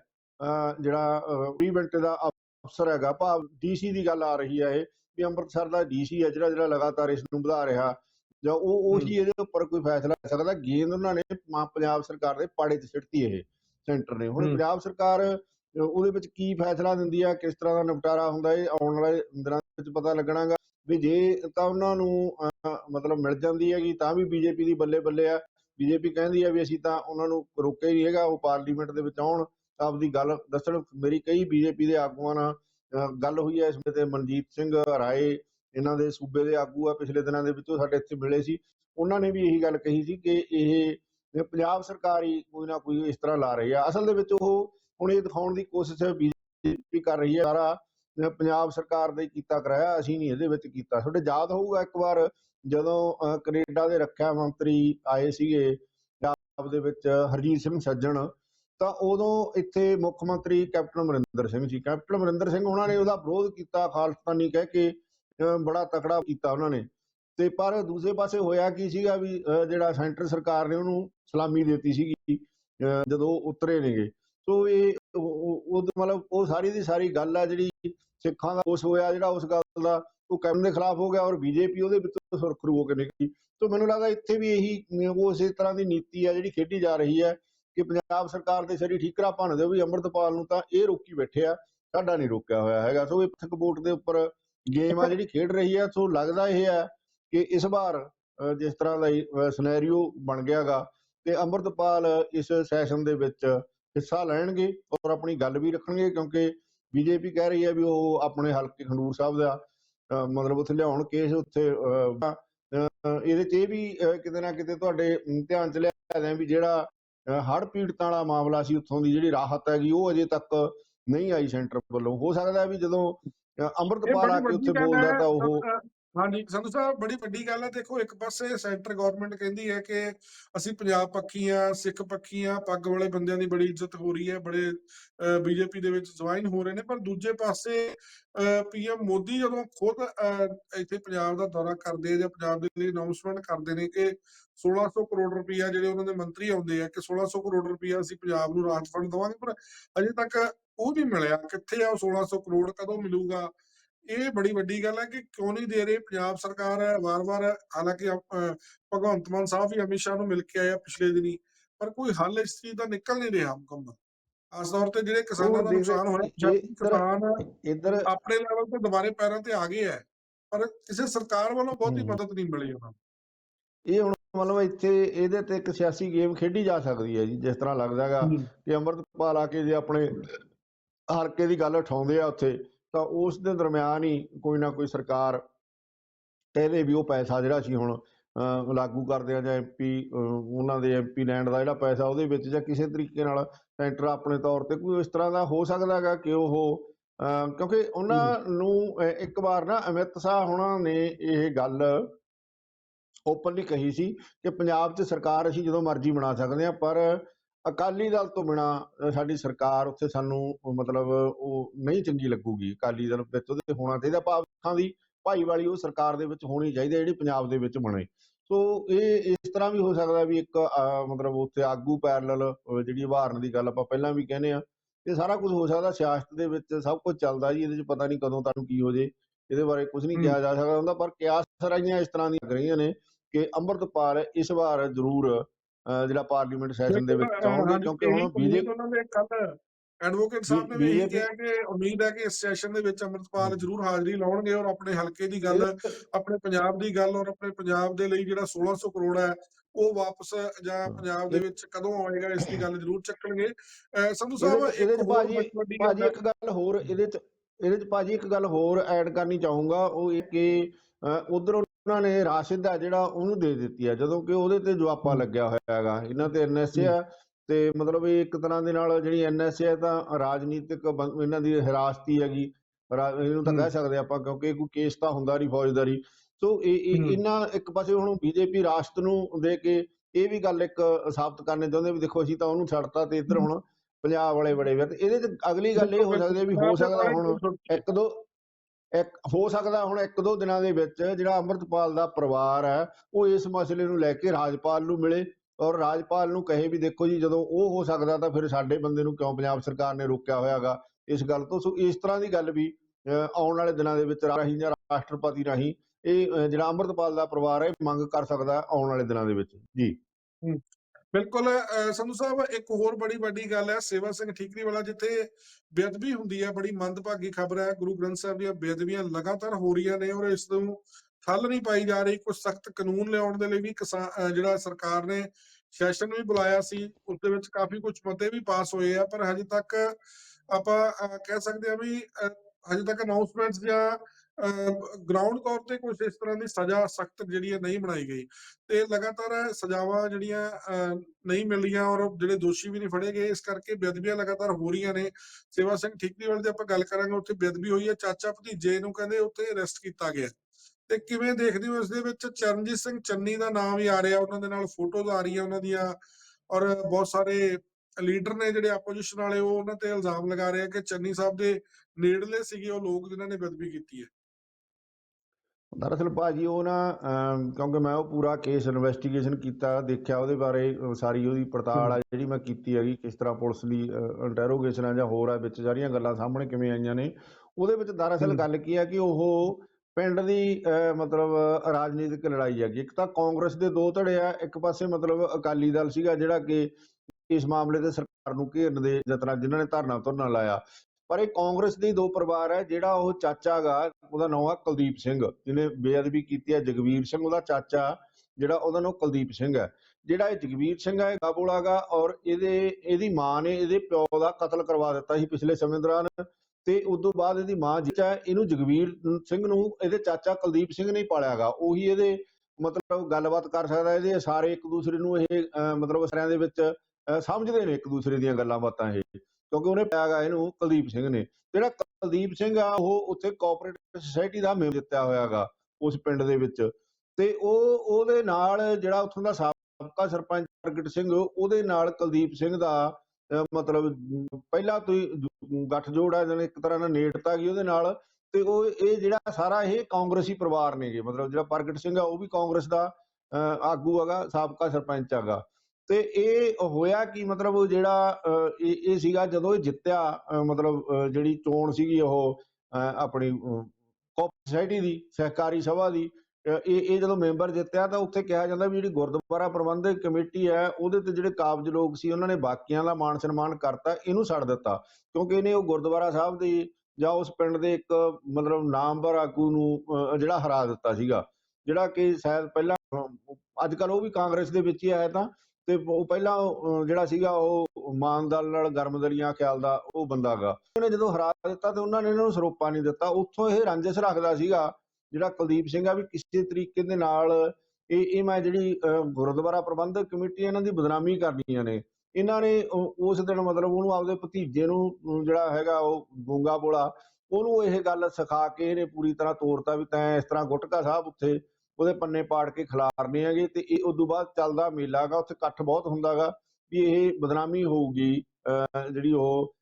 ਜਿਹੜਾ ਪ੍ਰੀਵੈਂਟ ਦਾ ਅਫਸਰ ਹੈਗਾ ਭਾਵ ਡੀਸੀ ਦੀ ਗੱਲ ਆ ਰਹੀ ਹੈ ਇਹ ਵੀ ਅੰਮ੍ਰਿਤਸਰ ਦਾ ਡੀਸੀ ਹੈ ਜਿਹੜਾ ਜਿਹੜਾ ਲਗਾਤਾਰ ਇਸ ਨੂੰ ਵਧਾ ਰਿਹਾ। ਜਾਂ ਉਹ ਉਹੀ ਇਹਦੇ ਉੱਪਰ ਕੋਈ ਫੈਸਲਾ ਲੈ ਸਕਦਾ। ਗੇਂਦ ਉਹਨਾਂ ਨੇ ਪੰਜਾਬ ਸਰਕਾਰ ਦੇ ਪਾੜੇ 'ਚ ਸਿੱਟਤੀ ਇਹ ਸੈਂਟਰ ਨੇ। ਹੁਣ। ਪੰਜਾਬ ਸਰਕਾਰ ਉਹਦੇ ਵਿੱਚ ਕੀ ਫੈਸਲਾ ਦਿੰਦੀ ਆ ਕਿਸ ਤਰ੍ਹਾਂ ਦਾ ਨਿਪਟਾਰਾ ਹੁੰਦਾ ਇਹ ਆਉਣ ਵਾਲੇ ਦਿਨਾਂ ਵਿੱਚ ਪਤਾ ਲੱਗਣਾਗਾ। ਵੀ ਜੇ ਤਾਂ ਉਹਨਾਂ ਨੂੰ ਮਤਲਬ ਮਿਲ ਜਾਂਦੀ ਹੈਗੀ ਤਾਂ ਵੀ ਬੀਜੇਪੀ ਦੀ ਬੱਲੇ ਬੱਲੇ ਆ। ਬੀਜੇਪੀ ਕਹਿੰਦੀ ਆ ਵੀ ਅਸੀਂ ਤਾਂ ਉਹਨਾਂ ਨੂੰ ਰੋਕਿਆ ਹੀ ਨਹੀਂ ਹੈਗਾ ਉਹ ਪਾਰਲੀਮੈਂਟ ਦੇ ਵਿੱਚ ਆਉਣ। ਆਪਦੀ ਗੱਲ ਦੱਸਣ ਮੇਰੀ ਕਈ ਬੀਜੇਪੀ ਦੇ ਆਗੂਆਂ ਨਾਲ ਗੱਲ ਹੋਈ ਹੈ ਇਸ ਤੇ ਮਨਜੀਤ ਸਿੰਘ ਰਾਏ ਇਹਨਾਂ ਦੇ ਸੂਬੇ ਦੇ ਆਗੂ ਆ ਪਿਛਲੇ ਦਿਨਾਂ ਦੇ ਵਿੱਚ ਸਾਡੇ ਇੱਥੇ ਮਿਲੇ ਸੀ। ਉਹਨਾਂ ਨੇ ਵੀ ਇਹੀ ਗੱਲ ਕਹੀ ਸੀ ਕਿ ਇਹ ਪੰਜਾਬ ਸਰਕਾਰ ਹੀ ਕੋਈ ਨਾ ਕੋਈ ਇਸ ਤਰ੍ਹਾਂ ਲਾ ਰਹੀ ਆ। ਅਸਲ ਦੇ ਵਿੱਚ ਉਹ ਹੁਣ ਇਹ ਦਿਖਾਉਣ ਦੀ ਕੋਸ਼ਿਸ਼ ਬੀਜੇਪੀ ਕਰ ਰਹੀ ਹੈ ਸਾਰਾ ਪੰਜਾਬ ਸਰਕਾਰ ਦੇ ਕੀਤਾ ਕਰਾਇਆ ਅਸੀਂ ਨਹੀਂ ਇਹਦੇ ਵਿੱਚ ਕੀਤਾ। ਤੁਹਾਡੇ ਯਾਦ ਹੋਊਗਾ ਇੱਕ ਵਾਰ ਜਦੋਂ ਅਹ, ਕੈਨੇਡਾ ਦੇ ਰੱਖਿਆ ਮੰਤਰੀ ਆਏ ਸੀਗੇ ਪੰਜਾਬ ਦੇ ਵਿੱਚ ਹਰਜੀਤ ਸਿੰਘ ਸੱਜਣ ਤਾਂ ਉਦੋਂ ਇੱਥੇ ਮੁੱਖ ਮੰਤਰੀ ਕੈਪਟਨ ਅਮਰਿੰਦਰ ਸਿੰਘ ਸੀ ਕੈਪਟਨ ਅਮਰਿੰਦਰ ਸਿੰਘ ਉਹਨਾਂ ਨੇ ਉਹਦਾ ਵਿਰੋਧ ਕੀਤਾ ਖਾਲਸਤਾਨੀ ਕਹਿ ਕੇ ਬੜਾ ਤਕੜਾ ਕੀਤਾ ਉਹਨਾਂ ਨੇ। ਤੇ ਪਰ ਦੂਸਰੇ ਪਾਸੇ ਹੋਇਆ ਕੀ ਸੀਗਾ ਵੀ ਜਿਹੜਾ ਸੈਂਟਰ ਸਰਕਾਰ ਨੇ ਉਹਨੂੰ ਸਲਾਮੀ ਦਿੱਤੀ ਸੀਗੀ ਅਹ, ਜਦੋਂ ਉਤਰੇ ਨੇਗੇ। ਸੋ ਇਹ ਉਹ- ਮਤਲਬ ਉਹ ਸਾਰੀ ਦੀ ਸਾਰੀ ਗੱਲ ਆ ਜਿਹੜੀ ਸਿੱਖਾਂ ਦਾ ਉਸ ਹੋਇਆ ਜਿਹੜਾ ਉਸ ਗੱਲ ਦਾ ਉਹ ਕੈਮਨ ਦੇ ਖਿਲਾਫ ਹੋ ਗਿਆ ਔਰ ਬੀਜੇਪੀ ਉਹਦੇ ਵਿੱਚ ਸੁਰਖਰੂ ਹੋ ਕੇ ਨਿਕਲੀ। ਸੋ ਮੈਨੂੰ ਲੱਗਦਾ ਇੱਥੇ ਵੀ ਇਹੀ ਉਸੇ ਤਰ੍ਹਾਂ ਦੀ ਨੀਤੀ ਆ ਜਿਹੜੀ ਖੇਡੀ ਜਾ ਰਹੀ ਹੈ। ਕਿ ਪੰਜਾਬ ਸਰਕਾਰ ਦੇ ਸਰੀ ਠੀਕਰਾ ਭੰਨ ਦਿਓ ਵੀ ਅੰਮ੍ਰਿਤਪਾਲ ਨੂੰ ਤਾਂ ਇਹ ਰੋਕੀ ਬੈਠੇ ਆ, ਸਾਡਾ ਨਹੀਂ ਰੋਕਿਆ ਹੋਇਆ ਹੈਗਾ। ਸੋ ਇਹ ਪਥਕ ਵੋਟ ਦੇ ਉੱਪਰ ਗੇਮ ਆ ਜਿਹੜੀ ਖੇਡ ਰਹੀ ਹੈ ਸੋ ਲੱਗਦਾ ਇਹ ਹੈ ਕਿ ਇਸ ਵਾਰ ਜਿਸ ਤਰ੍ਹਾਂ ਦਾ ਸਿਨੈਰੀਓ ਬਣ ਗਿਆਗਾ ਤੇ ਅੰਮ੍ਰਿਤਪਾਲ ਇਸ ਸੈਸ਼ਨ ਦੇ ਵਿੱਚ ਹਿੱਸਾ ਲੈਣਗੇ ਔਰ ਆਪਣੀ ਗੱਲ ਵੀ ਰੱਖਣਗੇ ਕਿਉਂਕਿ ਬੀਜੇਪੀ ਕਹਿ ਰਹੀ ਹੈ ਵੀ ਉਹ ਆਪਣੇ ਹਲਕੇ ਖੰਡੂਰ ਸਾਹਿਬ ਦਾ ਮਤਲਬ ਉੱਥੇ ਲਿਆਉਣ ਕੇਸ ਉੱਥੇ ਇਹਦੇ 'ਚ ਇਹ ਵੀ ਕਿਤੇ ਨਾ ਕਿਤੇ ਤੁਹਾਡੇ ਧਿਆਨ 'ਚ ਲਿਆ ਵੀ ਜਿਹੜਾ ਹੜ੍ਹ ਪੀੜਤਾਂ ਵਾਲਾ ਮਾਮਲਾ ਸੀ ਉੱਥੋਂ ਦੀ ਜਿਹੜੀ ਰਾਹਤ ਹੈਗੀ ਉਹ ਅਜੇ ਤੱਕ ਨਹੀਂ ਆਈ ਸੈਂਟਰ ਵੱਲੋਂ। ਹੋ ਸਕਦਾ ਵੀ ਜਦੋਂ ਅੰਮ੍ਰਿਤਪਾਲ ਆ ਕੇ ਉੱਥੇ ਬੋਲਦਾ ਤਾਂ ਉਹ ਹਾਂਜੀ ਸੰਧੂ ਸਾਹਿਬ ਬੜੀ ਵੱਡੀ ਗੱਲ ਹੈ। ਦੇਖੋ ਇੱਕ ਪਾਸੇ ਸੈਂਟਰ ਗਵਰਨਮੈਂਟ ਕਹਿੰਦੀ ਹੈ ਕਿ ਅਸੀਂ ਪੰਜਾਬ ਪੱਖੀ ਆ ਸਿੱਖ ਪੱਖੀ ਆ ਪੱਗ ਵਾਲੇ ਬੰਦਿਆਂ ਦੀ ਬੜੀ ਇੱਜ਼ਤ ਹੋ ਰਹੀ ਹੈ ਬੜੇ ਬੀਜੇਪੀ ਦੇ ਵਿੱਚ ਜੁਆਇਨ ਹੋ ਰਹੇ ਨੇ। ਪਰ ਦੂਜੇ ਪਾਸੇ ਪੀਐਮ ਮੋਦੀ ਜਦੋਂ ਖੁਦ ਅ, ਇੱਥੇ ਪੰਜਾਬ ਦਾ ਦੌਰਾ ਕਰਦੇ ਆ ਜਾਂ ਪੰਜਾਬ ਦੇ ਲਈ ਅਨਾਉਂਸਮੈਂਟ ਕਰਦੇ ਨੇ ਕਿ 1600 ਕਰੋੜ ਰੁਪਇਆ ਜਿਹੜੇ ਉਹਨਾਂ ਦੇ ਮੰਤਰੀ ਆਉਂਦੇ ਆ ਕਿ 1600 ਕਰੋੜ ਰੁਪਇਆ ਅਸੀਂ ਪੰਜਾਬ ਨੂੰ ਰਾਹਤ ਫੰਡ ਦਵਾਂਗੇ। ਪਰ ਅਜੇ ਤੱਕ ਉਹ ਵੀ ਮਿਲਿਆ। ਕਿੱਥੇ ਆ ਉਹ 1600 ਕਰੋੜ? ਕਦੋਂ ਮਿਲੂਗਾ? ਇਹ ਬੜੀ ਵੱਡੀ ਗੱਲ ਹੈ ਕਿ ਕਿਉਂ ਨਹੀਂ ਦੇ ਰਹੇ? ਪੰਜਾਬ ਸਰਕਾਰ ਵਾਰ-ਵਾਰ ਹਾਲਾਂਕਿ ਭਗਵੰਤ ਮਾਨ ਸਾਹਿਬ ਵੀ ਅਮਿਤ ਸ਼ਾਹ ਨੂੰ ਮਿਲ ਕੇ ਆਏ ਆ ਪਿਛਲੇ ਦਿਨੀ ਪਰ ਕੋਈ ਹੱਲ ਇਸ ਚੀਜ਼ ਦਾ ਨਿਕਲ ਨਹੀਂ ਰਿਹਾ ਮੁਕੰਮਲ ਖਾਸ ਤੌਰ ਤੇ ਜਿਹੜੇ ਕਿਸਾਨਾਂ ਦਾ ਨੁਕਸਾਨ ਹੋਇਆ ਕਿਸਾਨ ਇੱਧਰ ਆਪਣੇ ਲੈਵਲ ਤੇ ਦੁਬਾਰੇ ਪੈਰਾਂ ਤੇ ਆ ਗਏ ਹੈ ਪਰ ਕਿਸੇ ਸਰਕਾਰ ਵੱਲੋਂ ਬਹੁਤੀ। ਮਦਦ ਨਹੀਂ ਮਿਲੀ ਉਹਨਾਂ ਨੂੰ। ਇਹ ਹੁਣ ਮਤਲਬ ਇੱਥੇ ਇਹਦੇ ਤੇ ਇੱਕ ਸਿਆਸੀ ਗੇਮ ਖੇਡੀ ਜਾ ਸਕਦੀ ਹੈ ਜੀ ਜਿਸ ਤਰ੍ਹਾਂ ਲੱਗਦਾ ਹੈਗਾ ਕਿ ਅੰਮ੍ਰਿਤਪਾਲ ਆ ਕੇ ਜੇ ਆਪਣੇ ਹਲਕੇ ਦੀ ਗੱਲ ਉਠਾਉਂਦੇ ਆ ਉੱਥੇ ਤਾਂ ਉਸ ਦੇ ਦਰਮਿਆਨ ਹੀ ਕੋਈ ਨਾ ਕੋਈ ਸਰਕਾਰ ਕਹਿੰਦੇ ਵੀ ਉਹ ਪੈਸਾ ਜਿਹੜਾ ਸੀ ਹੁਣ ਲਾਗੂ ਕਰਦੇ ਆ ਜਾਂ ਐਮਪੀ ਉਹਨਾਂ ਦੇ ਐਮਪੀ ਲੈਂਡ ਦਾ ਜਿਹੜਾ ਪੈਸਾ ਉਹਦੇ ਵਿੱਚ ਜਾਂ ਕਿਸੇ ਤਰੀਕੇ ਨਾਲ ਸੈਂਟਰ ਆਪਣੇ ਤੌਰ ਤੇ ਕੋਈ ਇਸ ਤਰ੍ਹਾਂ ਦਾ ਹੋ ਸਕਦਾ ਹੈਗਾ ਕਿ ਉਹ ਕਿਉਂਕਿ ਉਹਨਾਂ ਨੂੰ ਇੱਕ ਵਾਰ ਨਾ ਅਮਿਤ ਸ਼ਾਹ ਹੁਣਾਂ ਨੇ ਇਹ ਗੱਲ ਓਪਨਲੀ ਕਹੀ ਸੀ ਕਿ ਪੰਜਾਬ 'ਚ ਸਰਕਾਰ ਅਸੀਂ ਜਦੋਂ ਮਰਜ਼ੀ ਬਣਾ ਸਕਦੇ ਹਾਂ ਪਰ ਅਕਾਲੀ ਦਲ ਤੋਂ ਬਿਨਾ ਸਾਡੀ ਸਰਕਾਰ ਉੱਥੇ ਸਾਨੂੰ ਮਤਲਬ ਉਹ ਨਹੀਂ ਚੰਗੀ ਲੱਗੂਗੀ ਅਕਾਲੀ ਦਲ ਵਿੱਚ ਉਹਦੇ ਹੋਣਾ ਚਾਹੀਦਾ ਭਾਵਕਾਂ ਦੀ ਭਾਈਵਾਲੀ ਉਹ ਸਰਕਾਰ ਦੇ ਵਿੱਚ ਹੋਣੀ ਚਾਹੀਦੀ ਜਿਹੜੀ ਪੰਜਾਬ ਦੇ ਵਿੱਚ ਬਣੇ ਸੋ ਇਹ ਇਸ ਤਰ੍ਹਾਂ ਵੀ ਹੋ ਸਕਦਾ ਵੀ ਇੱਕ ਮਤਲਬ ਉੱਥੇ ਆਗੂ ਪੈਰਲਲ ਜਿਹੜੀ ਉਭਾਰਨ ਦੀ ਗੱਲ ਆਪਾਂ ਪਹਿਲਾਂ ਵੀ ਕਹਿੰਦੇ ਆ ਇਹ ਸਾਰਾ ਕੁਝ ਹੋ ਸਕਦਾ ਸਿਆਸਤ ਦੇ ਵਿੱਚ ਸਭ ਕੁਝ ਚੱਲਦਾ ਜੀ ਇਹਦੇ 'ਚ ਪਤਾ ਨਹੀਂ ਕਦੋਂ ਤੁਹਾਨੂੰ ਕੀ ਹੋ ਜੇ ਇਹਦੇ ਬਾਰੇ ਕੁਝ ਨਹੀਂ। ਕਿਹਾ ਜਾ ਸਕਦਾ ਹੁੰਦਾ ਪਰ ਕਿਆਸ ਸਰਾਈਆਂ ਇਸ ਤਰ੍ਹਾਂ ਦੀਆਂ ਲੱਗ ਰਹੀਆਂ ਨੇ ਕਿ ਅੰਮ੍ਰਿਤਪਾਲ ਇਸ ਵਾਰ ਜ਼ਰੂਰ ਜਿਹੜਾ ਪਾਰਲੀਮੈਂਟ ਸੈਸ਼ਨ ਦੇ ਵਿੱਚ ਆਉਣਗੇ ਕਿਉਂਕਿ ਹੁਣ ਬੀਜੇਪੀ ਉਹਨਾਂ ਨੇ ਕੱਲ ਐਡਵੋਕੇਟ ਸਾਹਿਬ ਨੇ ਵੀ ਇਹੀ ਕਿਹਾ ਕਿ ਉਮੀਦ ਹੈ ਕਿ ਇਸ ਸੈਸ਼ਨ ਦੇ ਵਿੱਚ ਅੰਮ੍ਰਿਤਪਾਲ ਜ਼ਰੂਰ ਹਾਜ਼ਰੀ ਲਾਉਣਗੇ ਔਰ ਆਪਣੇ ਹਲਕੇ ਦੀ ਗੱਲ ਆਪਣੇ ਪੰਜਾਬ ਦੀ ਗੱਲ ਔਰ ਆਪਣੇ ਪੰਜਾਬ ਦੇ ਲਈ ਜਿਹੜਾ 1600 ਕਰੋੜ ਹੈ ਉਹ ਵਾਪਸ ਜਾਂ। ਪੰਜਾਬ ਦੇ ਵਿੱਚ ਕਦੋਂ ਆਏਗਾ ਇਸ ਦੀ ਗੱਲ ਜ਼ਰੂਰ ਚੱਕਣਗੇ। ਸੰਧੂ ਸਾਹਿਬ ਇਹਦੇ ਚ ਭਾਜੀ ਭਾਜੀ ਇੱਕ ਗੱਲ ਹੋਰ ਇਹਦੇ ਚ ਇਹਦੇ ਚ ਭਾਜੀ ਇੱਕ ਗੱਲ ਹੋਰ ਐਡ ਕਰਨੀ ਚਾਹੂੰਗਾ ਉਹ ਇਹ ਕਿ ਉਧਰ ਉਹਨਾਂ ਨੇ ਰਾਸ਼ਿਦ ਆ ਜਿਹੜਾ ਉਹਨੂੰ ਦੇ ਦਿੱਤੀ ਆ ਜਦੋਂ ਕਿ ਉਹਦੇ ਤੇ ਜਵਾਬਾ ਹਮ। ਲੱਗਿਆ ਹੋਇਆ ਹੈਗਾ ਇਹਨਾਂ ਤੇ ਐਨਐਸਏ ਆ ਤੇ ਮਤਲਬ ਇਹ ਇੱਕ ਤਰ੍ਹਾਂ ਦੇ ਨਾਲ ਜਿਹੜੀ ਐਨਐਸਏ ਤਾਂ ਰਾਜਨੀਤਿਕ ਇਹਨਾਂ ਦੀ ਹਿਰਾਸਤੀ ਹੈਗੀ ਇਹਨੂੰ ਤਾਂ। ਕਹਿ ਸਕਦੇ ਆਪਾਂ ਕਿਉਂਕਿ ਕੋਈ ਕੇਸ ਤਾਂ ਹੁੰਦਾ ਨਹੀਂ ਫੌਜਦਾਰੀ ਸੋ ਇਹ। ਇਹਨਾਂ ਇੱਕ ਪਾਸੇ ਹੁਣ ਬੀਜੇਪੀ ਰਾਸ਼ਟ ਨੂੰ ਦੇ ਕੇ ਇਹ ਵੀ ਗੱਲ ਇੱਕ ਸਾਬਤ ਕਰਨੇ ਚਾਹੁੰਦੇ ਵੀ ਦੇਖੋ ਅਸੀਂ ਤਾਂ ਉਹਨੂੰ ਛੱਡਤਾ ਤੇ ਇੱਧਰ ਹੁਣ ਪੰਜਾਬ ਵਾਲੇ ਬੜੇ ਵੇ ਤੇ ਇਹਦੇ ਚ ਅਗਲੀ ਗੱਲ ਇਹ ਹੋ ਸਕਦੀ ਹੈ ਵੀ ਹੋ ਸਕਦਾ ਹੁਣ ਇੱਕ ਦੋ ਇੱਕ ਹੋ ਸਕਦਾ ਹੁਣ ਇੱਕ ਦੋ ਦਿਨਾਂ ਦੇ ਵਿੱਚ ਜਿਹੜਾ ਅੰਮ੍ਰਿਤਪਾਲ ਦਾ ਪਰਿਵਾਰ ਹੈ, ਉਹ ਇਸ ਮਸਲੇ ਨੂੰ ਲੈ ਕੇ ਰਾਜਪਾਲ ਨੂੰ ਮਿਲੇ ਔਰ ਰਾਜਪਾਲ ਨੂੰ ਕਹੇ ਵੀ ਦੇਖੋ ਜੀ ਜਦੋਂ ਉਹ ਹੋ ਸਕਦਾ ਤਾਂ ਫਿਰ ਸਾਡੇ ਬੰਦੇ ਨੂੰ ਕਿਉਂ ਪੰਜਾਬ ਸਰਕਾਰ ਨੇ ਰੋਕਿਆ ਹੋਇਆਗਾ? ਇਸ ਗੱਲ ਤੋਂ ਸੋ ਇਸ ਤਰ੍ਹਾਂ ਦੀ ਗੱਲ ਵੀ ਆਉਣ ਵਾਲੇ ਦਿਨਾਂ ਦੇ ਵਿੱਚ ਰਾਹੀਂ ਜਾਂ ਰਾਸ਼ਟਰਪਤੀ ਰਾਹੀਂ ਇਹ ਜਿਹੜਾ ਅੰਮ੍ਰਿਤਪਾਲ ਦਾ ਪਰਿਵਾਰ ਹੈ, ਇਹ ਮੰਗ ਕਰ ਸਕਦਾ ਆਉਣ ਵਾਲੇ ਦਿਨਾਂ ਦੇ ਵਿੱਚ। ਜੀ। ਬਿਲਕੁਲ ਸੰਧੂ ਸਾਹਿਬ, ਇੱਕ ਹੋਰ ਬੜੀ ਵੱਡੀ ਗੱਲ ਹੈ, ਸੇਵਾ ਸਿੰਘ ਠੀਕਰੀ ਵਾਲਾ, ਜਿੱਥੇ ਬੇਅਦਬੀ ਹੁੰਦੀ ਹੈ, ਬੜੀ ਮੰਦਭਾਗੀ ਖਬਰ ਹੈ, ਗੁਰੂ ਗ੍ਰੰਥ ਸਾਹਿਬ ਦੀਆਂ ਬੇਅਦਬੀਆਂ ਲਗਾਤਾਰ ਹੋ ਰਹੀਆਂ ਨੇ ਔਰ ਇਸ ਨੂੰ ਠੱਲ ਨਹੀਂ ਪਾਈ ਜਾ ਰਹੀ ਕੁਝ ਸਖਤ ਕਾਨੂੰਨ ਲਿਆਉਣ ਦੇ ਲਈ ਵੀ ਕਿਸਾਨ ਜਿਹੜਾ ਸਰਕਾਰ ਨੇ ਸੈਸ਼ਨ ਵੀ ਬੁਲਾਇਆ ਸੀ, ਉਸ ਦੇ ਵਿੱਚ ਕਾਫੀ ਕੁਝ ਮਤੇ ਵੀ ਪਾਸ ਹੋਏ ਆ, ਪਰ ਹਜੇ ਤੱਕ ਆਪਾਂ ਕਹਿ ਸਕਦੇ ਆ ਵੀ ਹਜੇ ਤੱਕ ਅਨਾਉਂਸਮੈਂਟਸ ਜਾਂ ਗਰਾਊਂਡ ਤੌਰ ਤੇ ਕੁਝ ਇਸ ਤਰ੍ਹਾਂ ਦੀ ਸਜ਼ਾ ਸਖਤ ਜਿਹੜੀ ਹੈ ਨਹੀਂ ਬਣਾਈ ਗਈ। ਤੇ ਲਗਾਤਾਰ ਸਜ਼ਾਵਾਂ ਜਿਹੜੀਆਂ ਨਹੀਂ ਮਿਲੀਆਂ ਔਰ ਜਿਹੜੇ ਦੋਸ਼ੀ ਵੀ ਨਹੀਂ ਫੜੇ ਗਏ, ਇਸ ਕਰਕੇ ਬੇਅਦਬੀਆਂ ਲਗਾਤਾਰ ਹੋ ਰਹੀਆਂ ਨੇ। ਸੇਵਾ ਸਿੰਘ ਠੀਕਰੀਵਾਲ ਦੀ ਆਪਾਂ ਗੱਲ ਕਰਾਂਗੇ, ਉੱਥੇ ਬੇਅਦਬੀ ਹੋਈ ਹੈ। ਚਾਚਾ ਭਤੀਜੇ ਨੂੰ ਕਹਿੰਦੇ ਉੱਥੇ ਅਰੈਸਟ ਕੀਤਾ ਗਿਆ। ਤੇ ਕਿਵੇਂ ਦੇਖਦੇ ਹੋ ਇਸ ਦੇ ਵਿੱਚ ਚਰਨਜੀਤ ਸਿੰਘ ਚੰਨੀ ਦਾ ਨਾਮ ਵੀ ਆ ਰਿਹਾ, ਉਹਨਾਂ ਦੇ ਨਾਲ ਫੋਟੋਜ਼ ਆ ਰਹੀਆਂ ਉਹਨਾਂ ਦੀਆਂ ਔਰ ਬਹੁਤ ਸਾਰੇ ਲੀਡਰ ਨੇ ਜਿਹੜੇ ਆਪੋਜੀਸ਼ਨ ਵਾਲੇ, ਉਹ ਉਹਨਾਂ ਤੇ ਇਲਜ਼ਾਮ ਲਗਾ ਰਹੇ ਆ ਕਿ ਚੰਨੀ ਸਾਹਿਬ ਦੇ ਨੇੜਲੇ ਸੀਗੇ, ਉਹ ਲੋਕ ਜਿਨ੍ਹਾਂ ਨੇ ਬੇਅਦਬੀ ਕੀਤੀ ਹੈ। ਦਰਅਸਲ ਭਾਜੀ ਉਹ ਨਾ ਕਿਉਂਕਿ ਮੈਂ ਉਹ ਪੂਰਾ ਕੇਸ ਇਨਵੈਸਟੀਗੇਸ਼ਨ ਕੀਤਾ ਦੇਖਿਆ ਉਹਦੇ ਬਾਰੇ ਸਾਰੀ ਉਹਦੀ ਪੜਤਾਲ ਆ ਜਿਹੜੀ ਮੈਂ ਕੀਤੀ ਹੈਗੀ ਕਿਸ ਤਰ੍ਹਾਂ ਪੁਲਿਸ ਦੀ ਇੰਟਰੋਗੇਸ਼ਨ ਆ ਜਾਂ ਹੋਰ ਆ ਵਿੱਚ ਸਾਰੀਆਂ ਗੱਲਾਂ ਸਾਹਮਣੇ ਕਿਵੇਂ ਆਈਆਂ ਨੇ। ਉਹਦੇ ਵਿੱਚ ਦਰਅਸਲ। ਗੱਲ ਕੀ ਹੈ ਕਿ ਉਹ ਪਿੰਡ ਦੀ ਮਤਲਬ ਰਾਜਨੀਤਿਕ ਲੜਾਈ ਹੈਗੀ। ਇੱਕ ਤਾਂ ਕਾਂਗਰਸ ਦੇ ਦੋ ਧੜੇ ਆ ਇੱਕ ਪਾਸੇ ਮਤਲਬ ਅਕਾਲੀ ਦਲ ਸੀਗਾ ਜਿਹੜਾ ਕਿ ਇਸ ਮਾਮਲੇ ਤੇ ਸਰਕਾਰ ਨੂੰ ਘੇਰਨ ਦੇ ਯਤਨਾਂ ਜਿਨ੍ਹਾਂ ਨੇ ਧਰਨਾ ਧੁਰਨਾ ਲਾਇਆ। ਪਰ ਇਹ ਕਾਂਗਰਸ ਦੇ ਦੋ ਪਰਿਵਾਰ ਹੈ ਜਿਹੜਾ ਉਹ ਚਾਚਾ ਗਾ ਉਹਦਾ ਨਾਮ ਆ ਕੁਲਦੀਪ ਸਿੰਘ ਜਿਹਨੇ ਬੇਅਦਬੀ ਕੀਤੀ ਹੈ ਜਗਵੀਰ ਸਿੰਘ ਉਹਦਾ ਚਾਚਾ ਜਿਹੜਾ ਉਹਦਾ ਨਾਮ ਕੁਲਦੀਪ ਸਿੰਘ ਹੈ। ਜਿਹੜਾ ਇਹ ਜਗਵੀਰ ਸਿੰਘ ਹੈ ਗਾਬੋਲਾ ਗਾ ਔਰ ਇਹਦੇ ਇਹਦੀ ਮਾਂ ਨੇ ਇਹਦੇ ਪਿਓ ਦਾ ਕਤਲ ਕਰਵਾ ਦਿੱਤਾ ਸੀ ਪਿਛਲੇ ਸਮੇਂ ਦੌਰਾਨ ਤੇ ਉਸ ਤੋਂ ਬਾਅਦ ਇਹਦੀ ਮਾਂ ਜਿਹੜਾ ਹੈ, ਇਹਨੂੰ ਜਗਵੀਰ ਸਿੰਘ ਨੂੰ ਇਹਦੇ ਚਾਚਾ ਕੁਲਦੀਪ ਸਿੰਘ ਨੇ ਹੀ ਪਾਲਿਆਗਾ ਉਹੀ ਇਹਦੇ ਮਤਲਬ ਗੱਲਬਾਤ ਕਰ ਸਕਦਾ ਇਹਦੇ ਸਾਰੇ ਇੱਕ ਦੂਸਰੇ ਨੂੰ ਇਹ ਮਤਲਬ ਸਾਰਿਆਂ ਦੇ ਵਿੱਚ ਸਮਝਦੇ ਨੇ ਇੱਕ ਦੂਸਰੇ ਦੀਆਂ ਗੱਲਾਂ ਬਾਤਾਂ ਇਹ। ਕਿਉਂਕਿ ਉਹਨੇ ਪਾਇਆਗਾ ਇਹਨੂੰ ਕੁਲਦੀਪ ਸਿੰਘ ਨੇ। ਜਿਹੜਾ ਕੁਲਦੀਪ ਸਿੰਘ ਆ ਉਹ ਉੱਥੇ ਕੋਆਪਰੇਟਿਵ ਸੁਸਾਇਟੀ ਦਾ ਮੈਂਬਰ ਜਿੱਤਿਆ ਹੋਇਆਗਾ ਉਸ ਪਿੰਡ ਦੇ ਵਿੱਚ। ਤੇ ਉਹ ਉਹਦੇ ਨਾਲ ਜਿਹੜਾ ਉੱਥੋਂ ਦਾ ਸਾਬਕਾ ਸਰਪੰਚ ਪ੍ਰਗਟ ਸਿੰਘ ਉਹਦੇ ਨਾਲ ਕੁਲਦੀਪ ਸਿੰਘ ਦਾ ਮਤਲਬ ਪਹਿਲਾਂ ਤੋਂ ਹੀ ਜ- ਗੱਠਜੋੜ ਆ ਜਾਣੀ ਇੱਕ ਤਰ੍ਹਾਂ ਨਾਲ ਨੇੜਤਾ ਗਈ ਉਹਦੇ ਨਾਲ। ਤੇ ਉਹ ਇਹ ਜਿਹੜਾ ਸਾਰਾ ਇਹ ਕਾਂਗਰਸੀ ਪਰਿਵਾਰ ਨੇਗੇ। ਮਤਲਬ ਜਿਹੜਾ ਪ੍ਰਗਟ ਸਿੰਘ ਆ ਉਹ ਵੀ ਕਾਂਗਰਸ ਦਾ ਅਹ, ਆਗੂ ਹੈਗਾ ਸਾਬਕਾ ਸਰਪੰਚ ਹੈਗਾ। ਤੇ ਇਹ ਹੋਇਆ ਕਿ? ਮਤਲਬ ਜਿਹੜਾ ਅਹ, ਇਹ ਸੀਗਾ ਜਦੋਂ ਇਹ ਜਿੱਤਿਆ ਮਤਲਬ ਜਿਹੜੀ ਚੋਣ ਸੀਗੀ ਉਹ ਆਪਣੀ ਕੋਪ ਸੁਸਾਇਟੀ ਦੀ ਸਹਿਕਾਰੀ ਸਭਾ ਦੀ ਇਹ ਇਹ ਜਦੋਂ ਮੈਂਬਰ ਜਿੱਤਿਆ ਤਾਂ ਉੱਥੇ ਕਿਹਾ ਜਾਂਦਾ ਵੀ ਜਿਹੜੀ ਗੁਰਦੁਆਰਾ ਪ੍ਰਬੰਧਕ ਕਮੇਟੀ ਹੈ ਉਹਦੇ ਤੇ ਜਿਹੜੇ ਕਾਬਜ ਲੋਕ ਸੀ ਉਹਨਾਂ ਨੇ ਬਾਕੀਆਂ ਦਾ ਮਾਣ ਸਨਮਾਨ ਕਰਤਾ ਇਹਨੂੰ ਛੱਡ ਦਿੱਤਾ। ਕਿਉਂਕਿ ਇਹਨੇ ਉਹ ਗੁਰਦੁਆਰਾ ਸਾਹਿਬ ਦੀ ਜਾਂ ਉਸ ਪਿੰਡ ਦੇ ਇੱਕ ਮਤਲਬ ਨਾਮਵਰ ਆਗੂ ਨੂੰ ਜਿਹੜਾ ਹਰਾ ਦਿੱਤਾ ਸੀਗਾ। ਜਿਹੜਾ ਕਿ ਸ਼ਾਇਦ ਪਹਿਲਾਂ ਅੱਜ ਕੱਲ ਉਹ ਵੀ ਕਾਂਗਰਸ ਦੇ ਵਿੱਚ ਹੀ ਆਇਆ ਤਾਂ ਤੇ ਉਹ ਪਹਿਲਾਂ ਜਿਹੜਾ ਸੀਗਾ ਉਹ ਮਾਨਦਲ ਨਾਲ ਗਰਮਦਲੀਆਂ ਖਿਆਲ ਦਾ ਉਹ ਬੰਦਾ ਉਹਨੇ ਜਦੋਂ ਹਰਾ ਦਿੱਤਾ ਤੇ ਉਹਨਾਂ ਨੇ ਇਹਨਾਂ ਨੂੰ ਸਰੋਪਾ ਨਹੀਂ ਦਿੱਤਾ। ਉੱਥੋਂ ਇਹ ਰੰਜਿਸ਼ ਰੱਖਦਾ ਸੀਗਾ ਜਿਹੜਾ ਕੁਲਦੀਪ ਸਿੰਘ ਆ ਵੀ ਕਿਸੇ ਤਰੀਕੇ ਦੇ ਨਾਲ ਇਹ ਇਹ ਮੈਂ ਜਿਹੜੀ ਅਹ, ਗੁਰਦੁਆਰਾ ਪ੍ਰਬੰਧਕ ਕਮੇਟੀ ਇਹਨਾਂ ਦੀ ਬਦਨਾਮੀ ਕਰਨੀਆਂ ਨੇ। ਇਹਨਾਂ ਨੇ ਉਸ ਦਿਨ ਮਤਲਬ ਉਹਨੂੰ ਆਪਦੇ ਭਤੀਜੇ ਨੂੰ ਜਿਹੜਾ ਹੈਗਾ ਉਹ ਗੂੰਗਾ ਬੋਲਾ ਉਹਨੂੰ ਇਹ ਗੱਲ ਸਿਖਾ ਕੇ ਇਹਨੇ ਪੂਰੀ ਤਰ੍ਹਾਂ ਤੋਰਤਾ ਵੀ ਤੈਂ ਇਸ ਤਰ੍ਹਾਂ ਗੁਟਕਾ ਸਾਹਿਬ ਉੱਥੇ ਉਹਦੇ ਪੰਨੇ ਪਾੜ ਕੇ ਖਿਲਾਰਨੇ ਹੈਗੇ ਤੇ ਇਹ ਉਦੋਂ ਬਾਅਦ ਚੱਲਦਾ ਮੇਲਾ ਗਾ ਉੱਥੇ ਇਕੱਠ ਬਹੁਤ ਹੁੰਦਾਗਾ ਵੀ ਇਹ ਬਦਨਾਮੀ ਹੋਊਗੀ ਜਿਹੜੀ ਉਹ